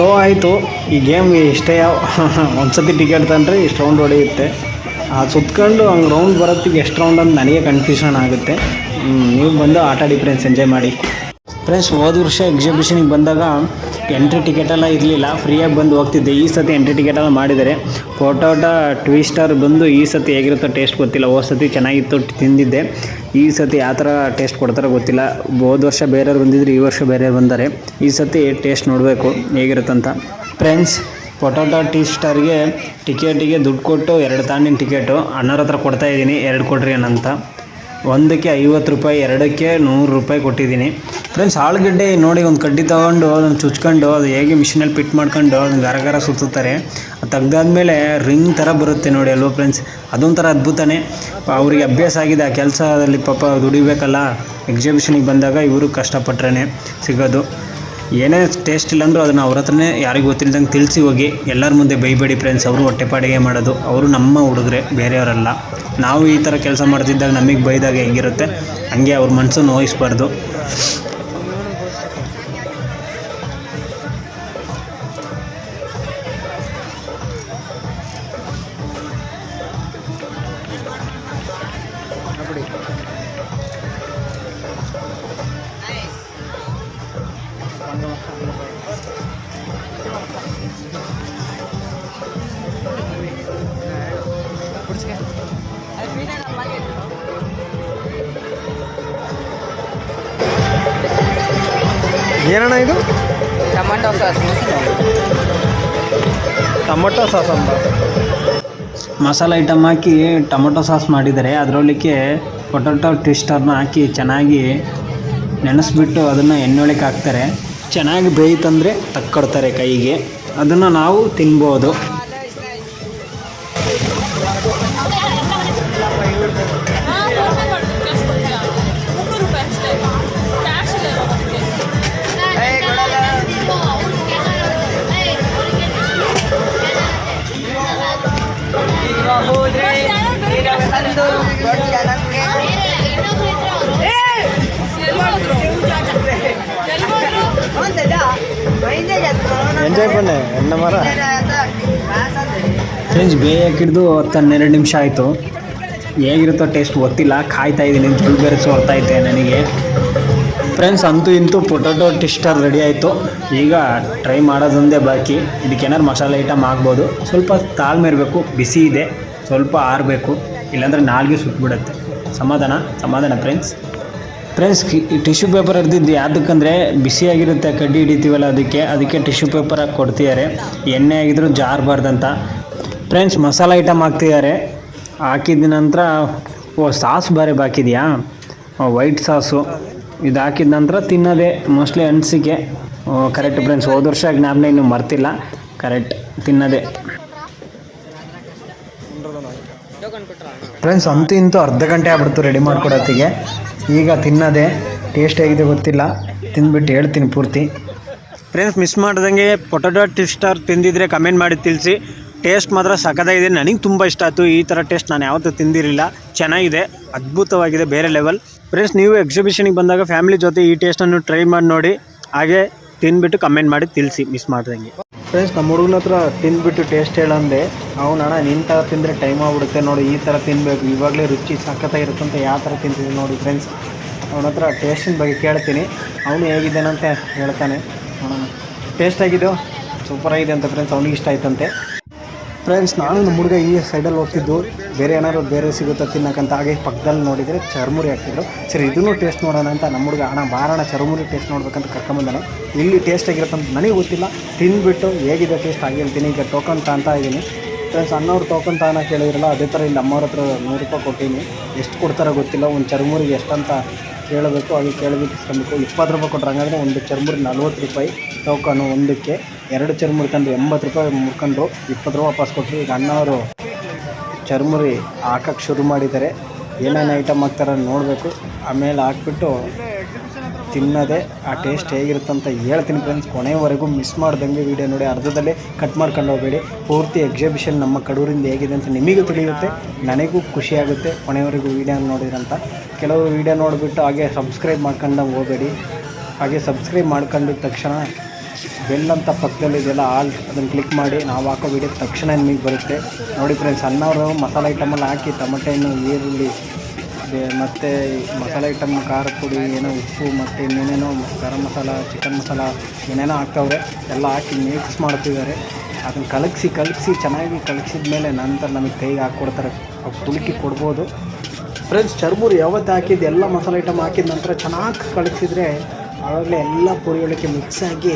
Speaker 1: ಸ್ಲೋ ಆಯಿತು. ಈ ಗೇಮ್ ಇಷ್ಟೇ ಒಂದ್ಸತಿ ಟಿಕೆಟ್ ತಂದರೆ ಇಷ್ಟು ರೌಂಡ್ ಹೊಡೆಯುತ್ತೆ. ಆ ಸುತ್ಕೊಂಡು ಹಂಗೆ ರೌಂಡ್ ಬರೋತ್ತಿಗೆ ಎಷ್ಟು ರೌಂಡ್ ಅಂತ ನನಗೆ ಕನ್ಫ್ಯೂಷನ್ ಆಗುತ್ತೆ. ನೀವು ಬಂದು ಆಟ ಆಡಿ ಫ್ರೆಂಡ್ಸ್ ಎಂಜಾಯ್ ಮಾಡಿ. ಫ್ರೆಂಡ್ಸ್ ಹೋದ ವರ್ಷ ಎಕ್ಸಿಬಿಷನಿಗೆ ಬಂದಾಗ ಎಂಟ್ರಿ ಟಿಕೆಟ್ ಎಲ್ಲ ಇರಲಿಲ್ಲ. ಫ್ರೀಯಾಗಿ ಬಂದು ಹೋಗ್ತಿದ್ದೆ. ಈ ಸತಿ ಎಂಟ್ರಿ ಟಿಕೆಟ್ ಎಲ್ಲ ಮಾಡಿದ್ದಾರೆ. ಫೋಟೋಟ ಟ್ವಿಸ್ಟರ್ ಬಂದು ಈ ಸತಿ ಹೇಗಿರುತ್ತೋ ಟೇಸ್ಟ್ ಗೊತ್ತಿಲ್ಲ. ಹೋದ ಸತಿ ಚೆನ್ನಾಗಿತ್ತು ತಿಂದಿದ್ದೆ. ಈ ಸತಿ ಯಾವ ಥರ ಟೇಸ್ಟ್ ಕೊಡ್ತಾರೋ ಗೊತ್ತಿಲ್ಲ. ಹೋದ ವರ್ಷ ಬೇರೆಯವ್ರು ಬಂದಿದ್ರು, ಈ ವರ್ಷ ಬೇರೆಯವ್ರು ಬಂದರೆ. ಈ ಸತಿ ಟೇಸ್ಟ್ ನೋಡಬೇಕು ಹೇಗಿರುತ್ತಂತ. ಫ್ರೆಂಡ್ಸ್ ಪೊಟೊಟೊ ಟೀ ಸ್ಟಾರ್ಗೆ ಟಿಕೆಟಿಗೆ ದುಡ್ಡು ಕೊಟ್ಟು ಎರಡು ತಾಂಡಿನ ಟಿಕೆಟು ಅಣ್ಣರ ಹತ್ರ ಕೊಡ್ತಾಯಿದ್ದೀನಿ ಎರಡು ಕೊಡ್ರಿ ಅನ್ನಂತ ಒಂದಕ್ಕೆ ಐವತ್ತು ರೂಪಾಯಿ, ಎರಡಕ್ಕೆ ನೂರು ರೂಪಾಯಿ ಕೊಟ್ಟಿದ್ದೀನಿ. ಫ್ರೆಂಡ್ಸ್ ಆಲೂಗಡ್ಡೆ ನೋಡಿ, ಒಂದು ಕಡ್ಡಿ ತೊಗೊಂಡು, ಅದನ್ನು ಚುಚ್ಕೊಂಡು, ಅದು ಹೇಗೆ ಮಿಷಿನಲ್ಲಿ ಪಿಟ್ ಮಾಡ್ಕೊಂಡು, ಅದನ್ನು ಗರ ಗರ ಸುತ್ತುತ್ತಾರೆ. ಅದು ತೆಗ್ದಾದ್ಮೇಲೆ ರಿಂಗ್ ಥರ ಬರುತ್ತೆ ನೋಡಿ ಅಲ್ವ ಫ್ರೆಂಡ್ಸ್ ಅದೊಂಥರ ಅದ್ಭುತನೇ. ಅವರಿಗೆ ಅಭ್ಯಾಸ ಆಗಿದೆ, ಆ ಕೆಲಸದಲ್ಲಿ ಪಾಪ ದುಡಿಬೇಕಲ್ಲ ಎಕ್ಸಿಬಿಷನಿಗೆ ಬಂದಾಗ ಇವರು ಕಷ್ಟಪಟ್ರೇ ಸಿಗೋದು. ಏನೇ ಟೇಸ್ಟ್ ಅಂದರೂ ಅದನ್ನು ಅವ್ರ ಹತ್ರನೇ ಯಾರಿಗೂ ಗೊತ್ತಿಲ್ದಂಗೆ ತಿಳಿಸಿ ಹೋಗಿ. ಎಲ್ಲರ ಮುಂದೆ ಬೈಬೇಡಿ ಫ್ರೆಂಡ್ಸ್ ಅವರು ಹೊಟ್ಟೆಪಾಡಿಗೆ ಮಾಡೋದು. ಅವರು ನಮ್ಮ ಹುಡುಗರೆ, ಬೇರೆಯವರಲ್ಲ. ನಾವು ಈ ಥರ ಕೆಲಸ ಮಾಡ್ತಿದ್ದಾಗ ನಮಗೆ ಬೈದಾಗ ಹೆಂಗಿರುತ್ತೆ? ಹಂಗೆ ಅವ್ರ ಮನಸ್ಸು ನೋಯಿಸ್ಬಾರ್ದು. ಏನಣ್ಣ ಇದು?
Speaker 2: ಟೊಮೆಟೊ ಸಾಸ್
Speaker 1: ಟೊಮೊಟೊ ಸಾಸ್ ಅಂತ ಮಸಾಲ ಐಟಮ್ ಹಾಕಿ ಟೊಮೊಟೊ ಸಾಸ್ ಮಾಡಿದರೆ ಅದರೊಳಕ್ಕೆ ಪೊಟೊಟೊ ಟ್ವಿಸ್ಟರ್ನ ಹಾಕಿ ಚೆನ್ನಾಗಿ ನೆನೆಸ್ಬಿಟ್ಟು ಅದನ್ನು ಎಣ್ಣೆೊಳಕ್ಕೆ ಹಾಕ್ತಾರೆ. ಚೆನ್ನಾಗಿ ಬೇಯ್ತಂದರೆ ತಕ್ಕೊಡ್ತಾರೆ ಕೈಗೆ. ಅದನ್ನು ನಾವು ತಿನ್ಬೋದು. ಮರ? ಫ್ರೆಂಡ್ಸ್ ಬೇಯಕ್ಕೆ ಹಿಡಿದು ಹತ್ತು ಹನ್ನೆರಡು ನಿಮಿಷ ಆಯಿತು. ಹೇಗಿರುತ್ತೋ ಟೇಸ್ಟ್ ಗೊತ್ತಿಲ್ಲ. ಕಾಯ್ತಾ ಇದ್ದೀನಿ ಜುಲ್ ಬೇರೆ ಇದ್ದೆ ನನಗೆ. ಫ್ರೆಂಡ್ಸ್ ಅಂತೂ ಇಂತೂ ಪೊಟೊಟೊ ಟಿಸ್ಟರ್ ರೆಡಿ ಆಯಿತು. ಈಗ ಟ್ರೈ ಮಾಡೋದೊಂದೇ ಬಾಕಿ. ಇದಕ್ಕೇನಾದ್ರು ಮಸಾಲೆ ಐಟಮ್ ಆಗ್ಬೋದು. ಸ್ವಲ್ಪ ತಾಳ್ಮೆ ಇರಬೇಕು, ಬಿಸಿ ಇದೆ. ಸ್ವಲ್ಪ ಆರಬೇಕು. ಇಲ್ಲಾಂದರೆ ನಾಲ್ಗೆ ಸುಟ್ಬಿಡುತ್ತೆ. ಸಮಾಧಾನ ಸಮಾಧಾನ ಫ್ರೆಂಡ್ಸ್ ಫ್ರೆಂಡ್ಸ್ ಟಿಶ್ಯೂ ಪೇಪರ್ ಹರಿದಿದ್ದು ಯಾವುದಕ್ಕಂದರೆ ಬಿಸಿಯಾಗಿರುತ್ತೆ, ಕಡ್ಡಿ ಹಿಡಿತೀವಲ್ಲ ಅದಕ್ಕೆ ಅದಕ್ಕೆ ಟಿಶ್ಯೂ ಪೇಪರ್ ಹಾಕಿ ಕೊಡ್ತಿದ್ದಾರೆ. ಎಣ್ಣೆ ಆಗಿದ್ರು ಜಾರಬಾರ್ದಂತ. ಫ್ರೆಂಡ್ಸ್ ಮಸಾಲ ಐಟಮ್ ಹಾಕ್ತಿದ್ದಾರೆ. ಹಾಕಿದ ನಂತರ, ಓ, ಸಾಸ್ ಬಾರಿ ಬಾಕಿದೆಯಾ ವೈಟ್ ಸಾಸು. ಇದು ಹಾಕಿದ ನಂತರ ತಿನ್ನೋದೇ ಮೋಸ್ಟ್ಲಿ ಅನಿಸಿಕೆ. ಕರೆಕ್ಟ್ ಫ್ರೆಂಡ್ಸ್ ಹೋದ ವರ್ಷ ಜ್ಞಾಪನೆ ಇನ್ನೂ ಮರ್ತಿಲ್ಲ. ಕರೆಕ್ಟ್ ತಿನ್ನೋದೇ. ಫ್ರೆಂಡ್ಸ್ ಅಂತೂ ಇಂತೂ ಅರ್ಧ ಗಂಟೆ ಆಗ್ಬಿಡ್ತು ರೆಡಿ ಮಾಡ್ಕೊಡೋತ್ತಿಗೆ. ಈಗ ತಿನ್ನೋದೆ ಟೇಸ್ಟ್ ಹೇಗಿದೆ ಗೊತ್ತಿಲ್ಲ. ತಿಂದ್ಬಿಟ್ಟು ಹೇಳ್ತೀನಿ ಪೂರ್ತಿ. ಫ್ರೆಂಡ್ಸ್ ಮಿಸ್ ಮಾಡ್ದಂಗೆ ಪೊಟೊಟೊ ಟಿಸ್ಟರ್ ತಿಂದಿದ್ರೆ ಕಮೆಂಟ್ ಮಾಡಿ ತಿಳಿಸಿ. ಟೇಸ್ಟ್ ಮಾತ್ರ ಸಖತ್ತಾಗಿದೆ. ನನಗೆ ತುಂಬ ಇಷ್ಟ ಆಯಿತು. ಈ ಥರ ಟೇಸ್ಟ್ ನಾನು ಯಾವತ್ತೂ ತಿಂದಿರಲಿಲ್ಲ. ಚೆನ್ನಾಗಿದೆ. ಅದ್ಭುತವಾಗಿದೆ. ಬೇರೆ ಲೆವೆಲ್ ಫ್ರೆಂಡ್ಸ್ ನೀವು ಎಕ್ಸಿಬಿಷನಿಗೆ ಬಂದಾಗ ಫ್ಯಾಮಿಲಿ ಜೊತೆ ಈ ಟೇಸ್ಟನ್ನು ಟ್ರೈ ಮಾಡಿ ನೋಡಿ. ಹಾಗೆ ತಿಂದ್ಬಿಟ್ಟು ಕಮೆಂಟ್ ಮಾಡಿ ತಿಳಿಸಿ ಮಿಸ್ ಮಾಡ್ದಂಗೆ. ಫ್ರೆಂಡ್ಸ್ ನಮ್ಮ ಹುಡುಗನ ಹತ್ರ ತಿಂದ್ಬಿಟ್ಟು ಟೇಸ್ಟ್ ಹೇಳಂದೆ. ಅವ್ನು ಅಣ್ಣ ನಿನ್ನ ಥರ ತಿಂದರೆ ಟೈಮ್ ಆಗ್ಬಿಡುತ್ತೆ ನೋಡಿ, ಈ ಥರ ತಿನ್ನಬೇಕು ಇವಾಗಲೇ ರುಚಿ ಸಖತ್ತಾಗಿರುತ್ತೆ ಅಂತ ಯಾವ ಥರ ತಿಂತಿದ್ದೀನಿ ನೋಡಿ ಫ್ರೆಂಡ್ಸ್ ಅವನ ಹತ್ರ ಟೇಸ್ಟಿನ ಬಗ್ಗೆ ಕೇಳ್ತೀನಿ. ಅವನು ಹೇಗಿದ್ದಾನಂತ ಹೇಳ್ತಾನೆ. ನೋಡೋಣ ಟೇಸ್ಟ್ ಆಗಿದೆಯೋ ಸೂಪರಾಗಿದೆ ಅಂತ ಫ್ರೆಂಡ್ಸ್ ಅವ್ನಿಗೆ ಇಷ್ಟ ಆಯ್ತಂತೆ. ಫ್ರೆಂಡ್ಸ್ ನಾನು ನಮ್ಮ ಹುಡುಗ ಈ ಸೈಡಲ್ಲಿ ಹೋಗ್ತಿದ್ದು. ಬೇರೆ ಏನಾದ್ರು ಬೇರೆ ಸಿಗುತ್ತಾ ತಿನ್ನಕ್ಕಂತ ಹಾಗೆ ಪಕ್ಕದಲ್ಲಿ ನೋಡಿದರೆ ಚರ್ಮುರಿ ಹಾಕ್ತಿದ್ರು. ಸರಿ, ಇದನ್ನು ಟೇಸ್ಟ್ ನೋಡೋಣ ಅಂತ ನಮ್ಮ ಹುಡುಗ ಅಣ್ಣ ಬಾರಣ ಚರ್ಮುರಿ ಟೇಸ್ಟ್ ನೋಡ್ಬೇಕಂತ ಕರ್ಕೊಂಬಂದಾನೆ ಇಲ್ಲಿ ಟೇಸ್ಟ್ ಆಗಿರುತ್ತೆ ಅಂತ ನನಗೆ ಗೊತ್ತಿಲ್ಲ. ತಿಂದುಬಿಟ್ಟು ಹೇಗಿದೆ ಟೇಸ್ಟ್ ಆಗಿ ಹೇಳ್ತೀನಿ. ಈಗ ಟೋಕನ್ ತಾಂತ ಇದ್ದೀನಿ. ಫ್ರೆಂಡ್ಸ್ ಅಣ್ಣವ್ರು ಟೋಕನ್ ತಾನ ಕೇಳಿದ್ರಲ್ಲ, ಅದೇ ಥರ ಇಲ್ಲಿ ಅಮ್ಮವ್ರ ಹತ್ರ ನೂರು ರೂಪಾಯಿ ಕೊಟ್ಟೀನಿ. ಎಷ್ಟು ಕೊಡ್ತಾರೋ ಗೊತ್ತಿಲ್ಲ. ಒಂದು ಚರ್ಮುರಿಗೆ ಎಷ್ಟಂತ ಕೇಳಬೇಕು, ಹಾಗೆ ಕೇಳಬೇಕು ಇಸ್ಕೊಬೇಕು ಇಪ್ಪತ್ತು ರೂಪಾಯಿ ಕೊಟ್ಟರೆ ಹಂಗಾದ್ರೆ ಒಂದು ಚರ್ಮುರಿ ನಲ್ವತ್ತು ರೂಪಾಯಿ ಟೋಕನು ಒಂದಕ್ಕೆ. ಎರಡು ಚರ್ಮುರಿ ತಂದು ಎಂಬತ್ತು ರೂಪಾಯಿ ಮುರ್ಕೊಂಡ್ರು ಇಪ್ಪತ್ತು ರೂಪಾಯಿ ವಾಪಸ್ ಕೊಟ್ಟರು ಈಗ ಅಣ್ಣವರು ಚರ್ಮುರಿ ಹಾಕಕ್ಕೆ ಶುರು ಮಾಡಿದ್ದಾರೆ. ಏನೇನು ಐಟಮ್ ಹಾಕ್ತಾರೆ ನೋಡಬೇಕು. ಆಮೇಲೆ ಹಾಕ್ಬಿಟ್ಟು ತಿನ್ನೋದೇ, ಆ ಟೇಸ್ಟ್ ಹೇಗಿರುತ್ತೆ ಅಂತ ಹೇಳ್ತೀನಿ ಫ್ರೆಂಡ್ಸ್ ಕೊನೆಯವರೆಗೂ ಮಿಸ್ ಮಾಡ್ದಂಗೆ ವೀಡಿಯೋ ನೋಡಿ. ಅರ್ಧದಲ್ಲೇ ಕಟ್ ಮಾಡ್ಕೊಂಡು ಹೋಗಬೇಡಿ. ಪೂರ್ತಿ ಎಕ್ಸಿಬಿಷನ್ ನಮ್ಮ ಕಡೂರಿಂದ ಹೇಗಿದೆ ಅಂತ ನಿಮಗೂ ತಿಳಿಯುತ್ತೆ. ನನಗೂ ಖುಷಿಯಾಗುತ್ತೆ ಕೊನೆಯವರೆಗೂ ವೀಡಿಯೋ ನೋಡಿದ್ರಂತ. ಕೆಲವರು ವೀಡಿಯೋ ನೋಡಿಬಿಟ್ಟು ಹಾಗೆ ಸಬ್ಸ್ಕ್ರೈಬ್ ಮಾಡ್ಕೊಂಡು ಹೋಗಬೇಡಿ. ಹಾಗೆ ಸಬ್ಸ್ಕ್ರೈಬ್ ಮಾಡ್ಕೊಂಡಿದ್ದ ತಕ್ಷಣ ಬೆಲ್ ಅಂತ ಪಕ್ಕದಲ್ಲಿ ಇದೆಲ್ಲ ಆಲ್ ಅದನ್ನು ಕ್ಲಿಕ್ ಮಾಡಿ. ನಾವು ಹಾಕೋ ವಿಡಿಯೋ ತಕ್ಷಣ ನಿಮಗೆ ಬರುತ್ತೆ. ನೋಡಿ ಫ್ರೆಂಡ್ಸ್ ಅನ್ನವರು ಮಸಾಲೆ ಐಟಮಲ್ಲಿ ಹಾಕಿ ಟೊಮೆಟೊ ಹಣ್ಣು, ಈರುಳ್ಳಿ ಮತ್ತು ಮಸಾಲೆ ಐಟಮ್ ಖಾರ ಪುಡಿ, ಏನೋ ಉಪ್ಪು, ಮತ್ತು ಇನ್ನೇನೇನೋ ಗರಂ ಮಸಾಲ ಚಿಕನ್ ಮಸಾಲ, ಏನೇನೋ ಹಾಕ್ತವ್ರೆ, ಎಲ್ಲ ಹಾಕಿ ಮಿಕ್ಸ್ ಮಾಡ್ತಿದ್ದಾರೆ. ಅದನ್ನು ಕಲಗಿಸಿ ಕಲಗಿಸಿ, ಚೆನ್ನಾಗಿ ಕಲಗಿಸಿದ ಮೇಲೆ ನಂತರ ನಮಗೆ ಕೈಗೆ ಹಾಕ್ಕೊಡ್ತಾರೆ ತುಳುಕಿ ಕೊಡ್ಬೋದು. ಫ್ರೆಂಡ್ಸ್ ಚರ್ಮೂರು ಯಾವತ್ತು ಹಾಕಿದ್ದು, ಎಲ್ಲ ಮಸಾಲೆ ಐಟಮ್ ಹಾಕಿದ ನಂತರ ಚೆನ್ನಾಗಿ ಕಳಿಸಿದ್ರೆ ಆವಾಗಲೇ ಎಲ್ಲ ಪುರಿಯೊಳಗೆ ಮಿಕ್ಸ್ ಆಗಿ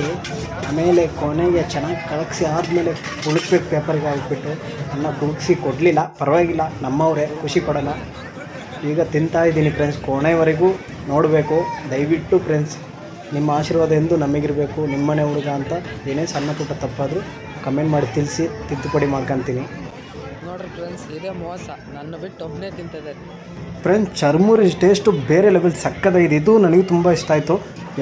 Speaker 1: ಆಮೇಲೆ ಕೊನೆಗೆ ಚೆನ್ನಾಗಿ ಕಲಗಿಸಿ ಆದಮೇಲೆ ಕುಳುಕ್ಬೇಕು ಪೇಪರ್ಗೆ ಹಾಕ್ಬಿಟ್ಟು, ಅನ್ನ ಕುಳುಕ್ಸಿ ಕೊಡಲಿಲ್ಲ, ಪರವಾಗಿಲ್ಲ, ನಮ್ಮವರೇ ಖುಷಿ ಪಡೋಲ್ಲ. ಈಗ ತಿಂತಾ ಇದ್ದೀನಿ ಫ್ರೆಂಡ್ಸ್ ಕೊನೆವರೆಗೂ ನೋಡಬೇಕು. ದಯವಿಟ್ಟು ಫ್ರೆಂಡ್ಸ್ ನಿಮ್ಮ ಆಶೀರ್ವಾದ ಎಂದು ನಮಗಿರಬೇಕು, ನಿಮ್ಮನೆ ಹುಡುಗ ಅಂತ ಏನೇ ಸಣ್ಣ ಪುಟ್ಟ ತಪ್ಪಾದರೂ ಕಮೆಂಟ್ ಮಾಡಿ ತಿಳಿಸಿ, ತಿದ್ದುಪಡಿ ಮಾಡ್ಕೊತೀನಿ.
Speaker 2: ಫ್ರೆಂಡ್ಸ್ ಇದೇ ಮೋಸ. ನನ್ನ ಬಿಟ್ಟು ಒಬ್ಬನೇ ತಿಂತಿದ್ದಾರೆ
Speaker 1: ಫ್ರೆಂಡ್ಸ್ ಚರ್ಮೂರಿ ಟೇಸ್ಟು ಬೇರೆ ಲೆವೆಲ್ ಸಕ್ಕದಾಗಿದೆ ಇದು ನನಗೆ ತುಂಬ ಇಷ್ಟ ಆಯಿತು.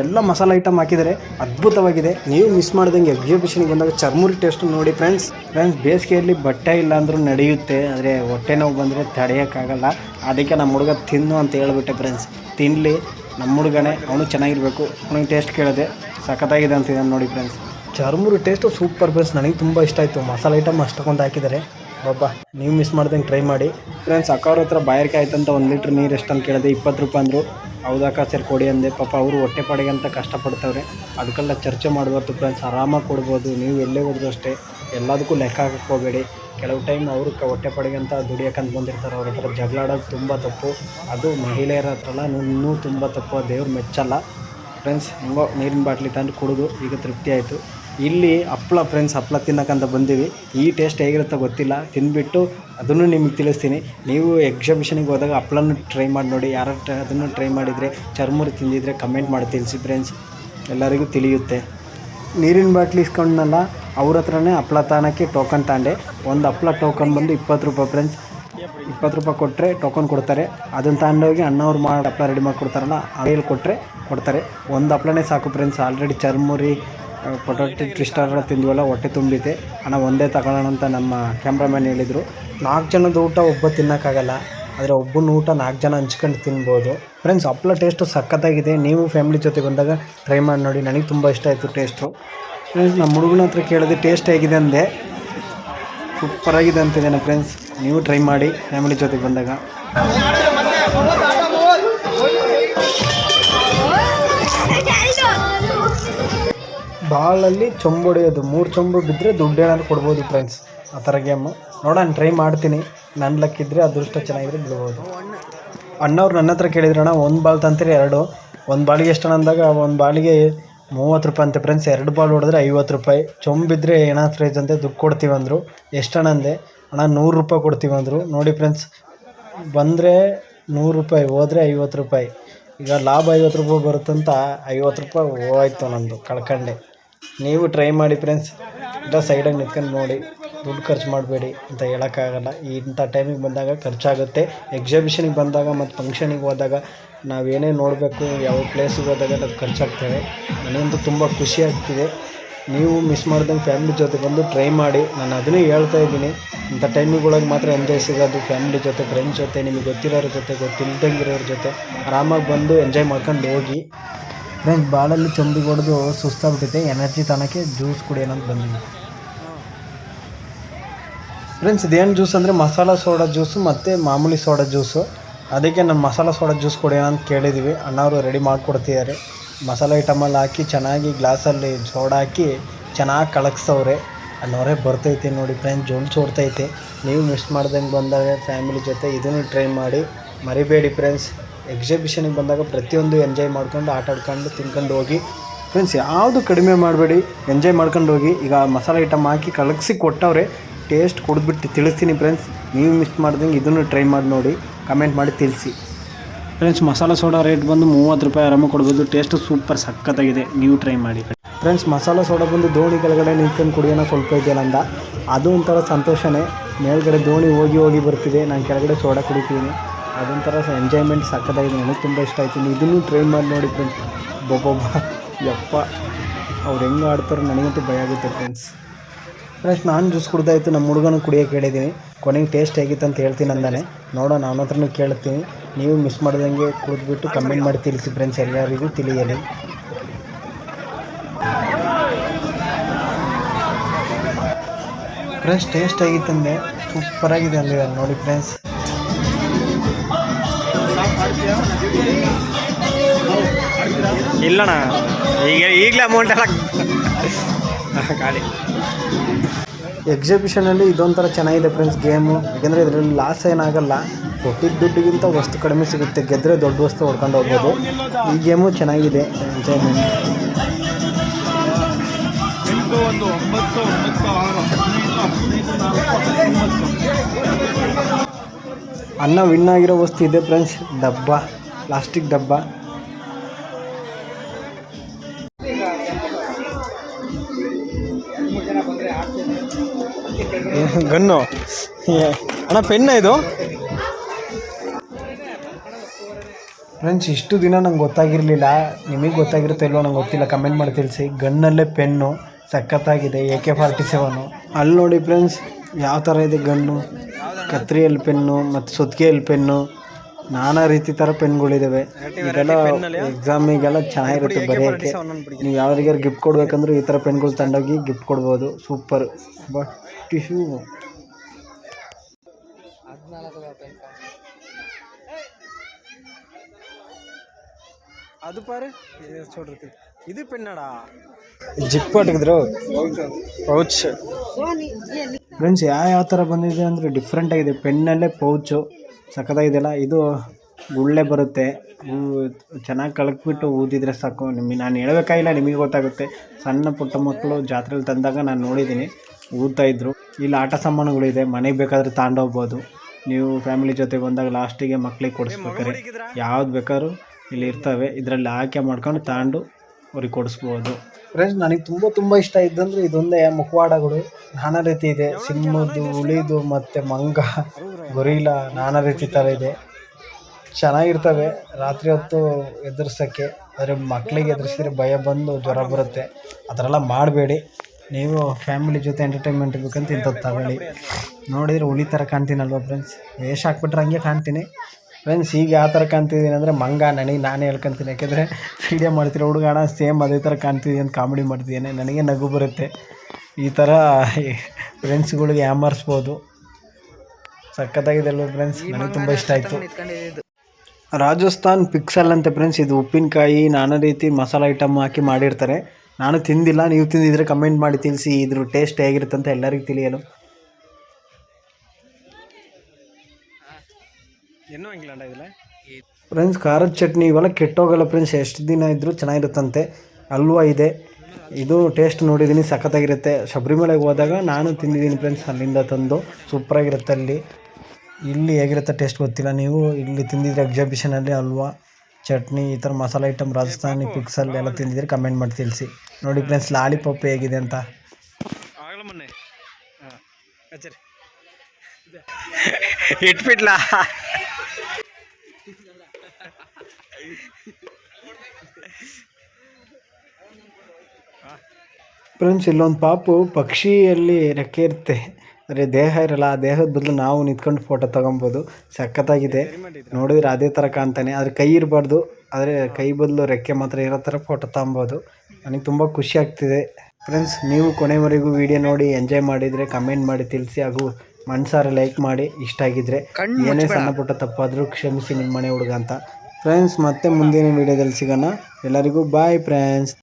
Speaker 1: ಎಲ್ಲ ಮಸಾಲೆ ಐಟಮ್ ಹಾಕಿದರೆ ಅದ್ಭುತವಾಗಿದೆ. ನೀವು ಮಿಸ್ ಮಾಡ್ದಂಗೆ ಎಕ್ಸಿಬಿಷನ್ಗೆ ಬಂದಾಗ ಚರ್ಮುರಿ ಟೇಸ್ಟ್ ನೋಡಿ ಫ್ರೆಂಡ್ಸ್ ಫ್ರೆಂಡ್ಸ್ ಬೇಸಿಗೆಯಲ್ಲಿ ಬಟ್ಟೆ ಇಲ್ಲ ಅಂದರೂ ನಡೆಯುತ್ತೆ. ಆದರೆ ಹೊಟ್ಟೆ ನೋವು ಬಂದರೆ ತಡೆಯೋಕ್ಕಾಗಲ್ಲ. ಅದಕ್ಕೆ ನಮ್ಮ ಹುಡುಗ ತಿನ್ನು ಅಂತ ಹೇಳ್ಬಿಟ್ಟೆ ಫ್ರೆಂಡ್ಸ್ ತಿನ್ನಲಿ ನಮ್ಮ ಹುಡುಗನೇ ಅವನು ಚೆನ್ನಾಗಿರಬೇಕು. ಅವನಿಗೆ ಟೇಸ್ಟ್ ಕೇಳಿದೆ ಸಖತ್ತಾಗಿದೆ ಅಂತಿದ್ದಾನೆ ನೋಡಿ friends churmuri taste super friends ನನಗೆ ತುಂಬ ಇಷ್ಟ ಆಯಿತು. ಮಸಾಲೆ ಐಟಮ್ ಅಷ್ಟೊಂದು ಹಾಕಿದ್ದಾರೆ. ಒಬ್ಬ ನೀವು ಮಿಸ್ ಮಾಡ್ದಂಗೆ ಟ್ರೈ ಮಾಡಿ. ಫ್ರೆಂಡ್ಸ್ ಅಕ್ಕವ್ರ ಹತ್ರ ಬಾಯರ್ಕೆ ಆಯ್ತಂತ ಒಂದು ಲೀಟ್ರ್ ನೀರು ಎಷ್ಟು ಅಂತ ಕೇಳಿದೆ, ಇಪ್ಪತ್ತು ರೂಪಾಯಿ ಅಂದರು. ಹೌದಾಕ ಸರ್ ಕೊಡಿ ಅಂದೆ. ಪಾಪ ಅವರು ಹೊಟ್ಟೆ ಪಾಡಿಗೆ ಅಂತ ಕಷ್ಟಪಡ್ತವ್ರೆ. ಅದಕ್ಕೆಲ್ಲ ಚರ್ಚೆ ಮಾಡಬಾರ್ದು ಫ್ರೆಂಡ್ಸ್ ಆರಾಮಾಗಿ ಕೊಡ್ಬೋದು. ನೀವು ಎಲ್ಲೇ ಹೋದ್ರು ಅಷ್ಟೇ. ಎಲ್ಲದಕ್ಕೂ ಲೆಕ್ಕ ಹಾಕಕ್ಕೆ ಹೋಗಬೇಡಿ. ಕೆಲವು ಟೈಮ್ ಅವರು ಹೊಟ್ಟೆ ಅಂತ ದುಡಿಯೋಕಂತ ಬಂದಿರ್ತಾರೆ. ಅವ್ರ ಹತ್ರ ಜಗಳ ಆಡೋದು ತುಂಬ ತಪ್ಪು. ಅದು ಮಹಿಳೆಯರ ಹತ್ರಲ್ಲ, ಇನ್ನೂ ತುಂಬ ತಪ್ಪು. ದೇವ್ರು ಮೆಚ್ಚಲ್ಲ. ಫ್ರೆಂಡ್ಸ್ ಹೆಂಗೋ ನೀರಿನ ಬಾಟ್ಲಿ ತಂದು ಕುಡಿದು, ಈಗ ತೃಪ್ತಿ ಆಯಿತು. ಇಲ್ಲಿ ಹಪ್ಳ ಫ್ರೆಂಡ್ಸ್ ಹಪ್ಪಳ ತಿನ್ನಕ್ಕಂತ ಬಂದೀವಿ. ಈ ಟೇಸ್ಟ್ ಹೇಗಿರುತ್ತೋ ಗೊತ್ತಿಲ್ಲ. ತಿಂದ್ಬಿಟ್ಟು ಅದನ್ನು ನಿಮಗೆ ತಿಳಿಸ್ತೀನಿ. ನೀವು ಎಕ್ಸಿಬಿಷನಿಗೆ ಹೋದಾಗ ಹಪ್ಳನ್ನು ಟ್ರೈ ಮಾಡಿ ನೋಡಿ. ಯಾರು ಅದನ್ನು ಟ್ರೈ ಮಾಡಿದರೆ, ಚರ್ಮುರಿ ತಿಂದಿದ್ರೆ ಕಮೆಂಟ್ ಮಾಡಿ ತಿಳಿಸಿ ಫ್ರೆಂಡ್ಸ್ ಎಲ್ಲರಿಗೂ ತಿಳಿಯುತ್ತೆ. ನೀರಿನ ಬಾಟ್ಲಿ ಇಸ್ಕೊಂಡ್ನಲ್ಲ, ಅವ್ರ ಹತ್ರನೇ ಹಪ್ಳ ತಾಣಕ್ಕೆ ಟೋಕನ್ ತಾಂಡೆ. ಒಂದು ಹಪ್ಪಳ ಟೋಕನ್ ಬಂದು ಇಪ್ಪತ್ತು ರೂಪಾಯಿ ಫ್ರೆಂಡ್ಸ್ ಇಪ್ಪತ್ತು ರೂಪಾಯಿ ಕೊಟ್ಟರೆ ಟೋಕನ್ ಕೊಡ್ತಾರೆ. ಅದನ್ನು ತಗೊಂಡೋಗಿ ಅಣ್ಣವ್ರು ಮಾಡಿ ಹಪ್ಪಳ ರೆಡಿ ಮಾಡಿ ಕೊಡ್ತಾರಲ್ಲ ಆಯಿಲ್ ಕೊಟ್ಟರೆ ಕೊಡ್ತಾರೆ. ಒಂದು ಹಪ್ಪಳನೇ ಸಾಕು friends already churmuri potato twister ತಿಂದ್ವಲ್ಲ, ಹೊಟ್ಟೆ ತುಂಬಿದೆ. ಹಣ ಒಂದೇ ತಗೊಳ್ಳೋಣ ಅಂತ ನಮ್ಮ ಕ್ಯಾಮ್ರಾಮ್ಯಾನ್ ಹೇಳಿದರು. ನಾಲ್ಕು ಜನದ ಊಟ ಒಬ್ಬ ತಿನ್ನೋಕ್ಕಾಗಲ್ಲ, ಆದರೆ ಒಬ್ಬನ ಊಟ ನಾಲ್ಕು ಜನ ಹಂಚ್ಕೊಂಡು ತಿನ್ಬೋದು. ಫ್ರೆಂಡ್ಸ್ ಹಪ್ಳ ಟೇಸ್ಟು ಸಖತ್ತಾಗಿದೆ. ನೀವು ಫ್ಯಾಮಿಲಿ ಜೊತೆ ಬಂದಾಗ ಟ್ರೈ ಮಾಡಿ ನೋಡಿ. ನನಗೆ ತುಂಬ ಇಷ್ಟ ಆಯಿತು ಟೇಸ್ಟು ಫ್ರೆಂಡ್ಸ್ ನಮ್ಮ ಹುಡುಗನ ಹತ್ರ ಕೇಳಿದೆ ಟೇಸ್ಟ್ ಹೇಗಿದೆ ಅಂದೆ. ಸೂಪರಾಗಿದೆ ಅಂತಿದ್ದೇನೆ ಫ್ರೆಂಡ್ಸ್ ನೀವು ಟ್ರೈ ಮಾಡಿ ಫ್ಯಾಮಿಲಿ ಜೊತೆಗೆ ಬಂದಾಗ. ಬಾಳಲ್ಲಿ ಚೊಂಬು ಹೊಡೆಯೋದು, ಮೂರು ಚೊಂಬು ಬಿದ್ದರೆ ದುಡ್ಡು ಏನಾದ್ರು ಕೊಡ್ಬೋದು ಫ್ರೆಂಡ್ಸ್ ಆ ಥರ ಗೇಮು ನೋಡೋಣ ಟ್ರೈ ಮಾಡ್ತೀನಿ. ನನ್ನ ಲಕ್ಕಿದ್ರೆ ಅದೃಷ್ಟ ಚೆನ್ನಾಗಿದ್ರೆ ಬಿಡ್ಬೋದು. ಅಣ್ಣವ್ರು ನನ್ನ ಹತ್ರ ಕೇಳಿದ್ರಣ್ಣ ಒಂದು ಬಾಲ್ ತಂತೀರಿ ಎರಡು? ಒಂದು ಬಾಳಿಗೆ ಎಷ್ಟು ಅಂದಾಗ, ಒಂದು ಬಾಳಿಗೆ ಮೂವತ್ತು ರೂಪಾಯಿ ಅಂತೆ ಫ್ರೆಂಡ್ಸ್ ಎರಡು ಬಾಲ್ ಹೊಡೆದ್ರೆ ಐವತ್ತು ರೂಪಾಯಿ. ಚೊಂಬಿದ್ರೆ ಏನಾದ್ರು ಪ್ರೈಸ್ ಅಂತೆ, ದುಡ್ಡು ಕೊಡ್ತೀವಿ ಅಂದರು. ಎಷ್ಟಣ್ಣ ಅಂದೆ, ಅಣ್ಣ, ನೂರು ರೂಪಾಯಿ ಕೊಡ್ತೀವಿ ಅಂದರು. ನೋಡಿ ಫ್ರೆಂಡ್ಸ್ ಬಂದರೆ ನೂರು ರೂಪಾಯಿ, ಹೋದರೆ ಐವತ್ತು ರೂಪಾಯಿ. ಈಗ ಲಾಭ ಐವತ್ತು ರೂಪಾಯಿ ಬರುತ್ತಂತ ಐವತ್ತು ರೂಪಾಯಿ ಹೋಯ್ತು ನಂದು ಕಳ್ಕೊಂಡೆ. ನೀವು ಟ್ರೈ ಮಾಡಿ ಫ್ರೆಂಡ್ಸ್ ಎಲ್ಲ ಸೈಡಾಗಿ ನಿಂತ್ಕೊಂಡು ನೋಡಿ. ದುಡ್ಡು ಖರ್ಚು ಮಾಡಬೇಡಿ ಅಂತ ಹೇಳೋಕ್ಕಾಗಲ್ಲ. ಇಂಥ ಟೈಮಿಗೆ ಬಂದಾಗ ಖರ್ಚಾಗುತ್ತೆ. ಎಕ್ಸಿಬಿಷನಿಗೆ ಬಂದಾಗ ಮತ್ತು ಫಂಕ್ಷನಿಗೆ ಹೋದಾಗ ನಾವೇನೇ ನೋಡಬೇಕು, ಯಾವ ಪ್ಲೇಸಿಗೆ ಹೋದಾಗ ಅದು ಖರ್ಚಾಗ್ತೇವೆ. ನನಗಂತೂ ತುಂಬ ಖುಷಿ ಆಗ್ತಿದೆ. ನೀವು ಮಿಸ್ ಮಾಡ್ದಂಗೆ ಫ್ಯಾಮಿಲಿ ಜೊತೆ ಬಂದು ಟ್ರೈ ಮಾಡಿ. ನಾನು ಅದನ್ನೇ ಹೇಳ್ತಾ ಇದ್ದೀನಿ. ಇಂಥ ಟೈಮಿಗೊಳಗೆ ಮಾತ್ರ ಎಂಜಾಯ್ ಸಿಗೋದು ಫ್ಯಾಮಿಲಿ ಜೊತೆ ಫ್ರೆಂಡ್ಸ್ ಜೊತೆ, ನಿಮಗೆ ಗೊತ್ತಿರೋರ ಜೊತೆ ಗೊತ್ತಿಲ್ದಂಗಿರೋರ ಜೊತೆ ಆರಾಮಾಗಿ ಬಂದು ಎಂಜಾಯ್ ಮಾಡ್ಕೊಂಡು ಹೋಗಿ. ಫ್ರೆಂಡ್ಸ್ ಬಾಳಲ್ಲಿ ಚೊಂಬಿ ಹೊಡೆದು ಸುಸ್ತಾಗ್ಬಿಟ್ಟಿದೆ ಎನರ್ಜಿ ತನಕ್ಕೆ ಜ್ಯೂಸ್ ಕುಡಿಯೋಣ ಅಂತ ಬಂದಿದ್ದೆ ಫ್ರೆಂಡ್ಸ್ ಇದೇನು ಜ್ಯೂಸ್ ಅಂದರೆ ಮಸಾಲ ಸೋಡಾ ಜ್ಯೂಸು ಮತ್ತು ಮಾಮೂಲಿ ಸೋಡಾ ಜ್ಯೂಸು ಅದಕ್ಕೆ ನಾನು ಮಸಾಲ ಸೋಡಾ ಜ್ಯೂಸ್ ಕುಡಿಯೋಣ ಅಂತ ಕೇಳಿದ್ದೀವಿ ಅಣ್ಣವರು ರೆಡಿ ಮಾಡಿಕೊಡ್ತಿದ್ದಾರೆ ಮಸಾಲ ಐಟಮಲ್ಲಿ ಹಾಕಿ ಚೆನ್ನಾಗಿ ಗ್ಲಾಸಲ್ಲಿ ಸೋಡಾ ಹಾಕಿ ಚೆನ್ನಾಗಿ ಕಳಗ್ಸವ್ರೆ. ಅನ್ನೋರೇ ಬರ್ತೈತೆ ನೋಡಿ ಫ್ರೆಂಡ್ಸ್ ಜೋಳು ಸೋಡ್ತೈತೆ. ನೀವು ಮಿಸ್ ಮಾಡ್ದಂಗೆ ಬಂದಾಗ ಫ್ಯಾಮಿಲಿ ಜೊತೆ, ಇದನ್ನು ಟ್ರೈ ಮಾಡಿ. ಮರಿಬೇಡಿ ಫ್ರೆಂಡ್ಸ್ ಎಕ್ಸಿಬಿಷನಿಗೆ ಬಂದಾಗ ಪ್ರತಿಯೊಂದು ಎಂಜಾಯ್ ಮಾಡ್ಕೊಂಡು ಆಟ ಆಡ್ಕೊಂಡು ತಿನ್ಕೊಂಡು ಹೋಗಿ. ಫ್ರೆಂಡ್ಸ್ ಯಾವುದು ಕಡಿಮೆ ಮಾಡಬೇಡಿ. ಎಂಜಾಯ್ ಮಾಡ್ಕೊಂಡು ಹೋಗಿ. ಈಗ ಮಸಾಲೆ ಐಟಮ್ ಹಾಕಿ ಕಲಗಿಸಿ ಕೊಟ್ಟವ್ರೆ ಟೇಸ್ಟ್ ಕುಡಿದ್ಬಿಟ್ಟು ತಿಳಿಸ್ತೀನಿ ಫ್ರೆಂಡ್ಸ್ ನೀವು ಮಿಸ್ ಮಾಡ್ದಂಗೆ ಇದನ್ನು ಟ್ರೈ ಮಾಡಿ ನೋಡಿ. ಕಮೆಂಟ್ ಮಾಡಿ ತಿಳಿಸಿ. ಫ್ರೆಂಡ್ಸ್ ಮಸಾಲೆ ಸೋಡಾ ರೇಟ್ ಬಂದು ಮೂವತ್ತು ರೂಪಾಯಿ ಆರಾಮಾಗಿ ಕೊಡ್ಬೋದು. ಟೇಸ್ಟ್ ಸೂಪರ್ ಸಕ್ಕತ್ತಾಗಿದೆ ನೀವು ಟ್ರೈ ಮಾಡಿ. ಫ್ರೆಂಡ್ಸ್ ಮಸಾಲೆ ಸೋಡಾ ಬಂದು ದೋಣಿ ಕೆಳಗಡೆ ನಿಂತ್ಕೊಂಡು ಕುಡಿಯೋಣ ಸ್ವಲ್ಪ ಇದೆಯಲ್ಲ ಅಂದ. ಅದು ಒಂಥರ ಸಂತೋಷನೇ. ಮೇಲ್ಗಡೆ ದೋಣಿ ಹೋಗಿ ಹೋಗಿ ಬರ್ತಿದೆ. ನಾನು ಕೆಳಗಡೆ ಸೋಡಾ ಕುಡಿತೀನಿ. ಅದೊಂಥರ ಎಂಜಾಯ್ಮೆಂಟ್ ಸಾಕದಾಗಿದೆ ನನಗೆ ತುಂಬ ಇಷ್ಟ ಆಯಿತು. ಇದನ್ನು ಟ್ರೈ ಮಾಡಿ ನೋಡಿ ಫ್ರೆಂಡ್ಸ್ ಬೊಬ್ಬೊಬ್ಬ. ಯಪ್ಪ. ಅವ್ರು ಹೆಂಗೆ ಆಡ್ತಾರೋ ನನಗಂತೂ ಭಯ ಆಗುತ್ತೆ ಫ್ರೆಂಡ್ಸ್ ಫ್ರೆಂಡ್ಸ್ ನಾನು ಜ್ಯೂಸ್ ಕುಡ್ದಾಯಿತು. ನಮ್ಮ ಹುಡುಗನ ಕುಡಿಯೋಕೆ ಹೇಳಿದ್ದೀನಿ ಕೊನೆಗೆ ಟೇಸ್ಟ್ ಹೇಗಿತ್ತು ಅಂತ ಹೇಳ್ತೀನಿ ಅಂದಾನೆ. ನೋಡೋಣ ಅವನ ಹತ್ರನೂ ಕೇಳ್ತೀನಿ. ನೀವು ಮಿಸ್ ಮಾಡ್ದಂಗೆ ಕುಡಿದ್ಬಿಟ್ಟು ಕಮೆಂಟ್ ಮಾಡಿ ತಿಳಿಸಿ ಫ್ರೆಂಡ್ಸ್ ಎಲ್ಲರಿಗೂ ತಿಳಿಯಲಿ. ಫ್ರೆಂಡ್ಸ್ ಟೇಸ್ಟ್ ಹೇಗಿತ್ತಂದೆ ಸೂಪರಾಗಿದೆ ಅಲ್ಲಿ ನೋಡಿ ಫ್ರೆಂಡ್ಸ್
Speaker 3: ಇಲ್ಲಣ್ಣ, ಈಗ ಈಗಲೇ ಅಮೌಂಟ್ ಎಲ್ಲ ಖಾಲಿ.
Speaker 1: ಎಕ್ಸಿಬಿಷನಲ್ಲಿ ಇದೊಂಥರ ಚೆನ್ನಾಗಿದೆ ಫ್ರೆಂಡ್ಸ್ ಗೇಮು ಯಾಕೆಂದರೆ ಇದರಲ್ಲಿ ಲಾಸ್ ಏನಾಗಲ್ಲ. ಕೊಟ್ಟಿದ್ದ ದುಡ್ಡಿಗಿಂತ ವಸ್ತು ಕಡಿಮೆ ಸಿಗುತ್ತೆ. ಗೆದ್ದರೆ ದೊಡ್ಡ ವಸ್ತು ಹೊಡ್ಕೊಂಡು ಹೋಗ್ಬೋದು. ಈ ಗೇಮು ಚೆನ್ನಾಗಿದೆ. ಎಂಜಾಯ್ಮೆಂಟ್ ಅನ್ನ ವಿನ್ ಆಗಿರೋ ವಸ್ತು ಇದೆ ಫ್ರೆಂಡ್ಸ್ ಡಬ್ಬ ಪ್ಲಾಸ್ಟಿಕ್ ಡಬ್ಬ.
Speaker 3: ಗನ್ನು. ಅಣ್ಣ ಪೆನ್ನ ಇದು?
Speaker 1: ಫ್ರೆಂಡ್ಸ್ ಇಷ್ಟು ದಿನ ನಂಗೆ ಗೊತ್ತಾಗಿರಲಿಲ್ಲ. ನಿಮಗೆ ಗೊತ್ತಾಗಿರುತ್ತೆ ಇಲ್ವೋ ನಂಗೆ ಗೊತ್ತಿಲ್ಲ. ಕಮೆಂಟ್ ಮಾಡಿ ತಿಳಿಸಿ. ಗನ್ನಲ್ಲೇ ಪೆನ್ನು ಸಖತ್ತಾಗಿದೆ ಎ ಕೆ ಫಾರ್ಟಿ ಸೆವೆನು ಅಲ್ಲಿ ನೋಡಿ ಫ್ರೆಂಡ್ಸ್ ಯಾವ ಥರ ಇದೆ ಗನ್ನು? ಕತ್ರಿಯಲ್ಲಿ ಪೆನ್ನು ಮತ್ತು ಸುತ್ತಿಗೆಯಲ್ಲಿ ಪೆನ್ನು ನಾನಾ ರೀತಿ ಥರ ಪೆನ್ಗಳಿದ್ದಾವೆ ಇದೆಲ್ಲ ಎಕ್ಸಾಮಿಗೆಲ್ಲ ಚೆನ್ನಾಗಿರುತ್ತೆ ಬರೆಯೋಕ್ಕೆ. ನೀವು ಯಾರಿಗಾರು ಗಿಫ್ಟ್ ಕೊಡ್ಬೇಕಂದ್ರೆ ಈ ಥರ ಪೆನ್ಗಳು ತಗೊಂಡೋಗಿ ಗಿಫ್ಟ್ ಕೊಡ್ಬೋದು. ಸೂಪರ್. But tissue.
Speaker 3: ಅದು ಪಾರೆ? ಇದು ಪೆನ್ನಡ
Speaker 1: ಜಿಪ್
Speaker 3: ಪೌಚ್.
Speaker 1: ಫ್ರೆಂಡ್ಸ್ ಯಾವ ಯಾವ ಥರ ಬಂದಿದೆ ಅಂದರೆ ಡಿಫ್ರೆಂಟ್ ಆಗಿದೆ. ಪೆನ್ನಲ್ಲೇ ಪೌಚು ಸಖತ್ತಾಗಿದೆಯಲ್ಲ ಇದು ಗುಳ್ಳೆ ಬರುತ್ತೆ. ಚೆನ್ನಾಗಿ ಕಳಕ್ಬಿಟ್ಟು ಊದಿದ್ರೆ ಸಾಕು. ನಿಮಗೆ ನಾನು ಹೇಳಬೇಕಾಗಿಲ್ಲ, ನಿಮಗೆ ಗೊತ್ತಾಗುತ್ತೆ. ಸಣ್ಣ ಪುಟ್ಟ ಮಕ್ಕಳು ಜಾತ್ರೆಯಲ್ಲಿ ತಂದಾಗ ನಾನು ನೋಡಿದ್ದೀನಿ ಊದ್ತಾ ಇದ್ರು. ಇಲ್ಲಿ ಆಟ ಸಾಮಾನುಗಳಿದೆ. ಮನೆಗೆ ಬೇಕಾದ್ರೆ ತಗೊಂಡೋಗ್ಬೋದು ನೀವು ಫ್ಯಾಮಿಲಿ ಜೊತೆ ಬಂದಾಗ ಲಾಸ್ಟಿಗೆ ಮಕ್ಳಿಗೆ ಕೊಡಿಸ್ಬೇಕಾರೆ. ಯಾವ್ದು ಬೇಕಾದ್ರೂ ಇಲ್ಲಿ ಇರ್ತವೆ. ಇದರಲ್ಲಿ ಆಯ್ಕೆ ಮಾಡ್ಕೊಂಡು ತಗೊಂಡು ಅವ್ರಿಗೆ ಕೊಡಿಸ್ಬೋದು. ಫ್ರೆಂಡ್ಸ್ ನನಗೆ ತುಂಬ ತುಂಬ ಇಷ್ಟ ಇದ್ದಂದ್ರೆ ಇದೊಂದೇ ಮುಖವಾಡಗಳು. ನಾನಾ ರೀತಿ ಇದೆ. ಸಿಂಹದ್ದು ಉಳಿದು ಮತ್ತು ಮಂಗ, ಗೊರಿಲ ನಾನಾ ರೀತಿ ಥರ ಇದೆ. ಚೆನ್ನಾಗಿರ್ತವೆ. ರಾತ್ರಿ ಹೊತ್ತು ಎದುರ್ಸೋಕ್ಕೆ, ಆದರೆ ಮಕ್ಕಳಿಗೆ ಎದುರಿಸಿದ್ರೆ ಭಯ ಬಂದು ಜ್ವರ ಬರುತ್ತೆ. ಆ ಮಾಡಬೇಡಿ. ನೀವು ಫ್ಯಾಮಿಲಿ ಜೊತೆ ಎಂಟರ್ಟೈನ್ಮೆಂಟ್ ಬೇಕಂತ ಇಂಥದ್ದು ತಗೊಳ್ಳಿ. ನೋಡಿದರೆ ಹುಲಿ ಥರ ಕಾಣ್ತೀನಲ್ವ ಫ್ರೆಂಡ್ಸ್ ವೇಷ ಹಾಕ್ಬಿಟ್ರೆ ಹಂಗೆ ಕಾಣ್ತೀನಿ. ಫ್ರೆಂಡ್ಸ್ ಈಗ ಯಾವ ಥರ ಕಾಣ್ತಿದ್ದೀನಿ ಅಂದರೆ ಮಂಗ ನನಗೆ ನಾನೇ ಹೇಳ್ಕೊಂತೀನಿ. ಯಾಕೆಂದರೆ ವೀಡಿಯೋ ಮಾಡ್ತಿರೋ ಹುಡುಗ ಅಣ್ಣ ಸೇಮ್ ಅದೇ ಥರ ಕಾಣ್ತಿದ್ದೀನಿ ಅಂತ ಕಾಮಿಡಿ ಮಾಡ್ತಿದ್ದೇನೆ ನನಗೆ ನಗು ಬರುತ್ತೆ. ಈ ಥರ ಫ್ರೆಂಡ್ಸ್ಗಳಿಗೆ ಯಾಮರ್ಸ್ಬೋದು. ಸಖತ್ತಾಗಿದೆ ಅಲ್ವ ಫ್ರೆಂಡ್ಸ್ ನನಗೆ ತುಂಬ ಇಷ್ಟ ಆಯಿತು. ರಾಜಸ್ಥಾನ್ ಪಿಕ್ಸಲ್ ಅಂತ ಫ್ರೆಂಡ್ಸ್ ಇದು ಉಪ್ಪಿನಕಾಯಿ ನಾನಾ ರೀತಿ ಮಸಾಲ ಐಟಮ್ ಹಾಕಿ ಮಾಡಿರ್ತಾರೆ. ನಾನು ತಿಂದಿಲ್ಲ ನೀವು ತಿಂದಿದ್ರೆ ಕಮೆಂಟ್ ಮಾಡಿ ತಿಳಿಸಿ. ಇದ್ರ ಟೇಸ್ಟ್ ಹೇಗಿರುತ್ತೆ ಅಂತ ಎಲ್ಲರಿಗೂ ತಿಳಿಯಲು.
Speaker 3: ಇನ್ನೂ ಹಂಗಿಲ್ಲ ಇದಿಲ್ಲ
Speaker 1: ಫ್ರೆಂಡ್ಸ್ ಖಾರದ ಚಟ್ನಿ ಇವೆಲ್ಲ ಕೆಟ್ಟೋಗಲ್ಲ ಫ್ರೆಂಡ್ಸ್ ಎಷ್ಟು ದಿನ ಇದ್ದರೂ ಚೆನ್ನಾಗಿರುತ್ತಂತೆ. ಅಲ್ವಾ ಇದೆ. ಇದು ಟೇಸ್ಟ್ ನೋಡಿದ್ದೀನಿ ಸಖತ್ತಾಗಿರುತ್ತೆ. ಶಬರಿಮಲೆಗೆ ಹೋದಾಗ ನಾನು ತಿಂದಿದ್ದೀನಿ ಫ್ರೆಂಡ್ಸ್ ಅಲ್ಲಿಂದ ತಂದು. ಸೂಪರಾಗಿರುತ್ತೆ ಅಲ್ಲಿ. ಇಲ್ಲಿ ಹೇಗಿರುತ್ತೆ ಟೇಸ್ಟ್ ಗೊತ್ತಿಲ್ಲ. ನೀವು ಇಲ್ಲಿ ತಿಂದಿದ್ರೆ ಎಕ್ಸಿಬಿಷನಲ್ಲಿ ಅಲ್ವಾ ಚಟ್ನಿ ಈ ಥರ ಮಸಾಲೆ ಐಟಮ್ ರಾಜಸ್ಥಾನಿ ಪಿಕ್ಸಲ್ಲಿ ಎಲ್ಲ ತಿಂದಿದ್ರೆ ಕಮೆಂಟ್ ಮಾಡಿ ತಿಳಿಸಿ. ನೋಡಿ ಫ್ರೆಂಡ್ಸ್ ಲಾಲಿಪಾಪ್ ಹೇಗಿದೆ ಅಂತ.
Speaker 3: ಇಟ್ಬಿಟ್ಲಾ?
Speaker 1: ಫ್ರೆಂಡ್ಸ್ ಇಲ್ಲೊಂದು ಪಾಪು ಪಕ್ಷಿಯಲ್ಲಿ ರೆಕ್ಕೆ ಇರುತ್ತೆ. ಅಂದರೆ ದೇಹ ಇರಲ್ಲ ಆ ದೇಹದ ಬದಲು ನಾವು ನಿಂತ್ಕೊಂಡು ಫೋಟೋ ತೊಗೊಬೋದು. ಸಖತ್ತಾಗಿದೆ. ನೋಡಿದ್ರೆ ಅದೇ ಥರ ಕಾಣ್ತಾನೆ. ಆದರೆ ಕೈ ಇರಬಾರ್ದು. ಆದರೆ ಕೈ ಬದಲು ರೆಕ್ಕೆ ಮಾತ್ರ ಇರೋ ಥರ ಫೋಟೋ ತೊಗೊಬೋದು. ನನಗೆ ತುಂಬ ಖುಷಿ ಆಗ್ತಿದೆ. ಫ್ರೆಂಡ್ಸ್ ನೀವು ಕೊನೆವರೆಗೂ ವಿಡಿಯೋ ನೋಡಿ ಎಂಜಾಯ್ ಮಾಡಿದರೆ ಕಮೆಂಟ್ ಮಾಡಿ ತಿಳಿಸಿ. ಹಾಗೂ ಮನ್ಸಾರ ಲೈಕ್ ಮಾಡಿ. ಇಷ್ಟ ಆಗಿದ್ರೆ ಏನೇ ಸಣ್ಣ ಪುಟ್ಟ ತಪ್ಪಾದರೂ ಕ್ಷಮಿಸಿ ನಿಮ್ಮ ಮನೆ ಹುಡುಗ ಅಂತ. ಫ್ರೆಂಡ್ಸ್ ಮತ್ತೆ ಮುಂದಿನ ವಿಡಿಯೋದಲ್ಲಿ ಸಿಗೋಣ. ಎಲ್ಲರಿಗೂ ಬಾಯ್ ಫ್ರೆಂಡ್ಸ್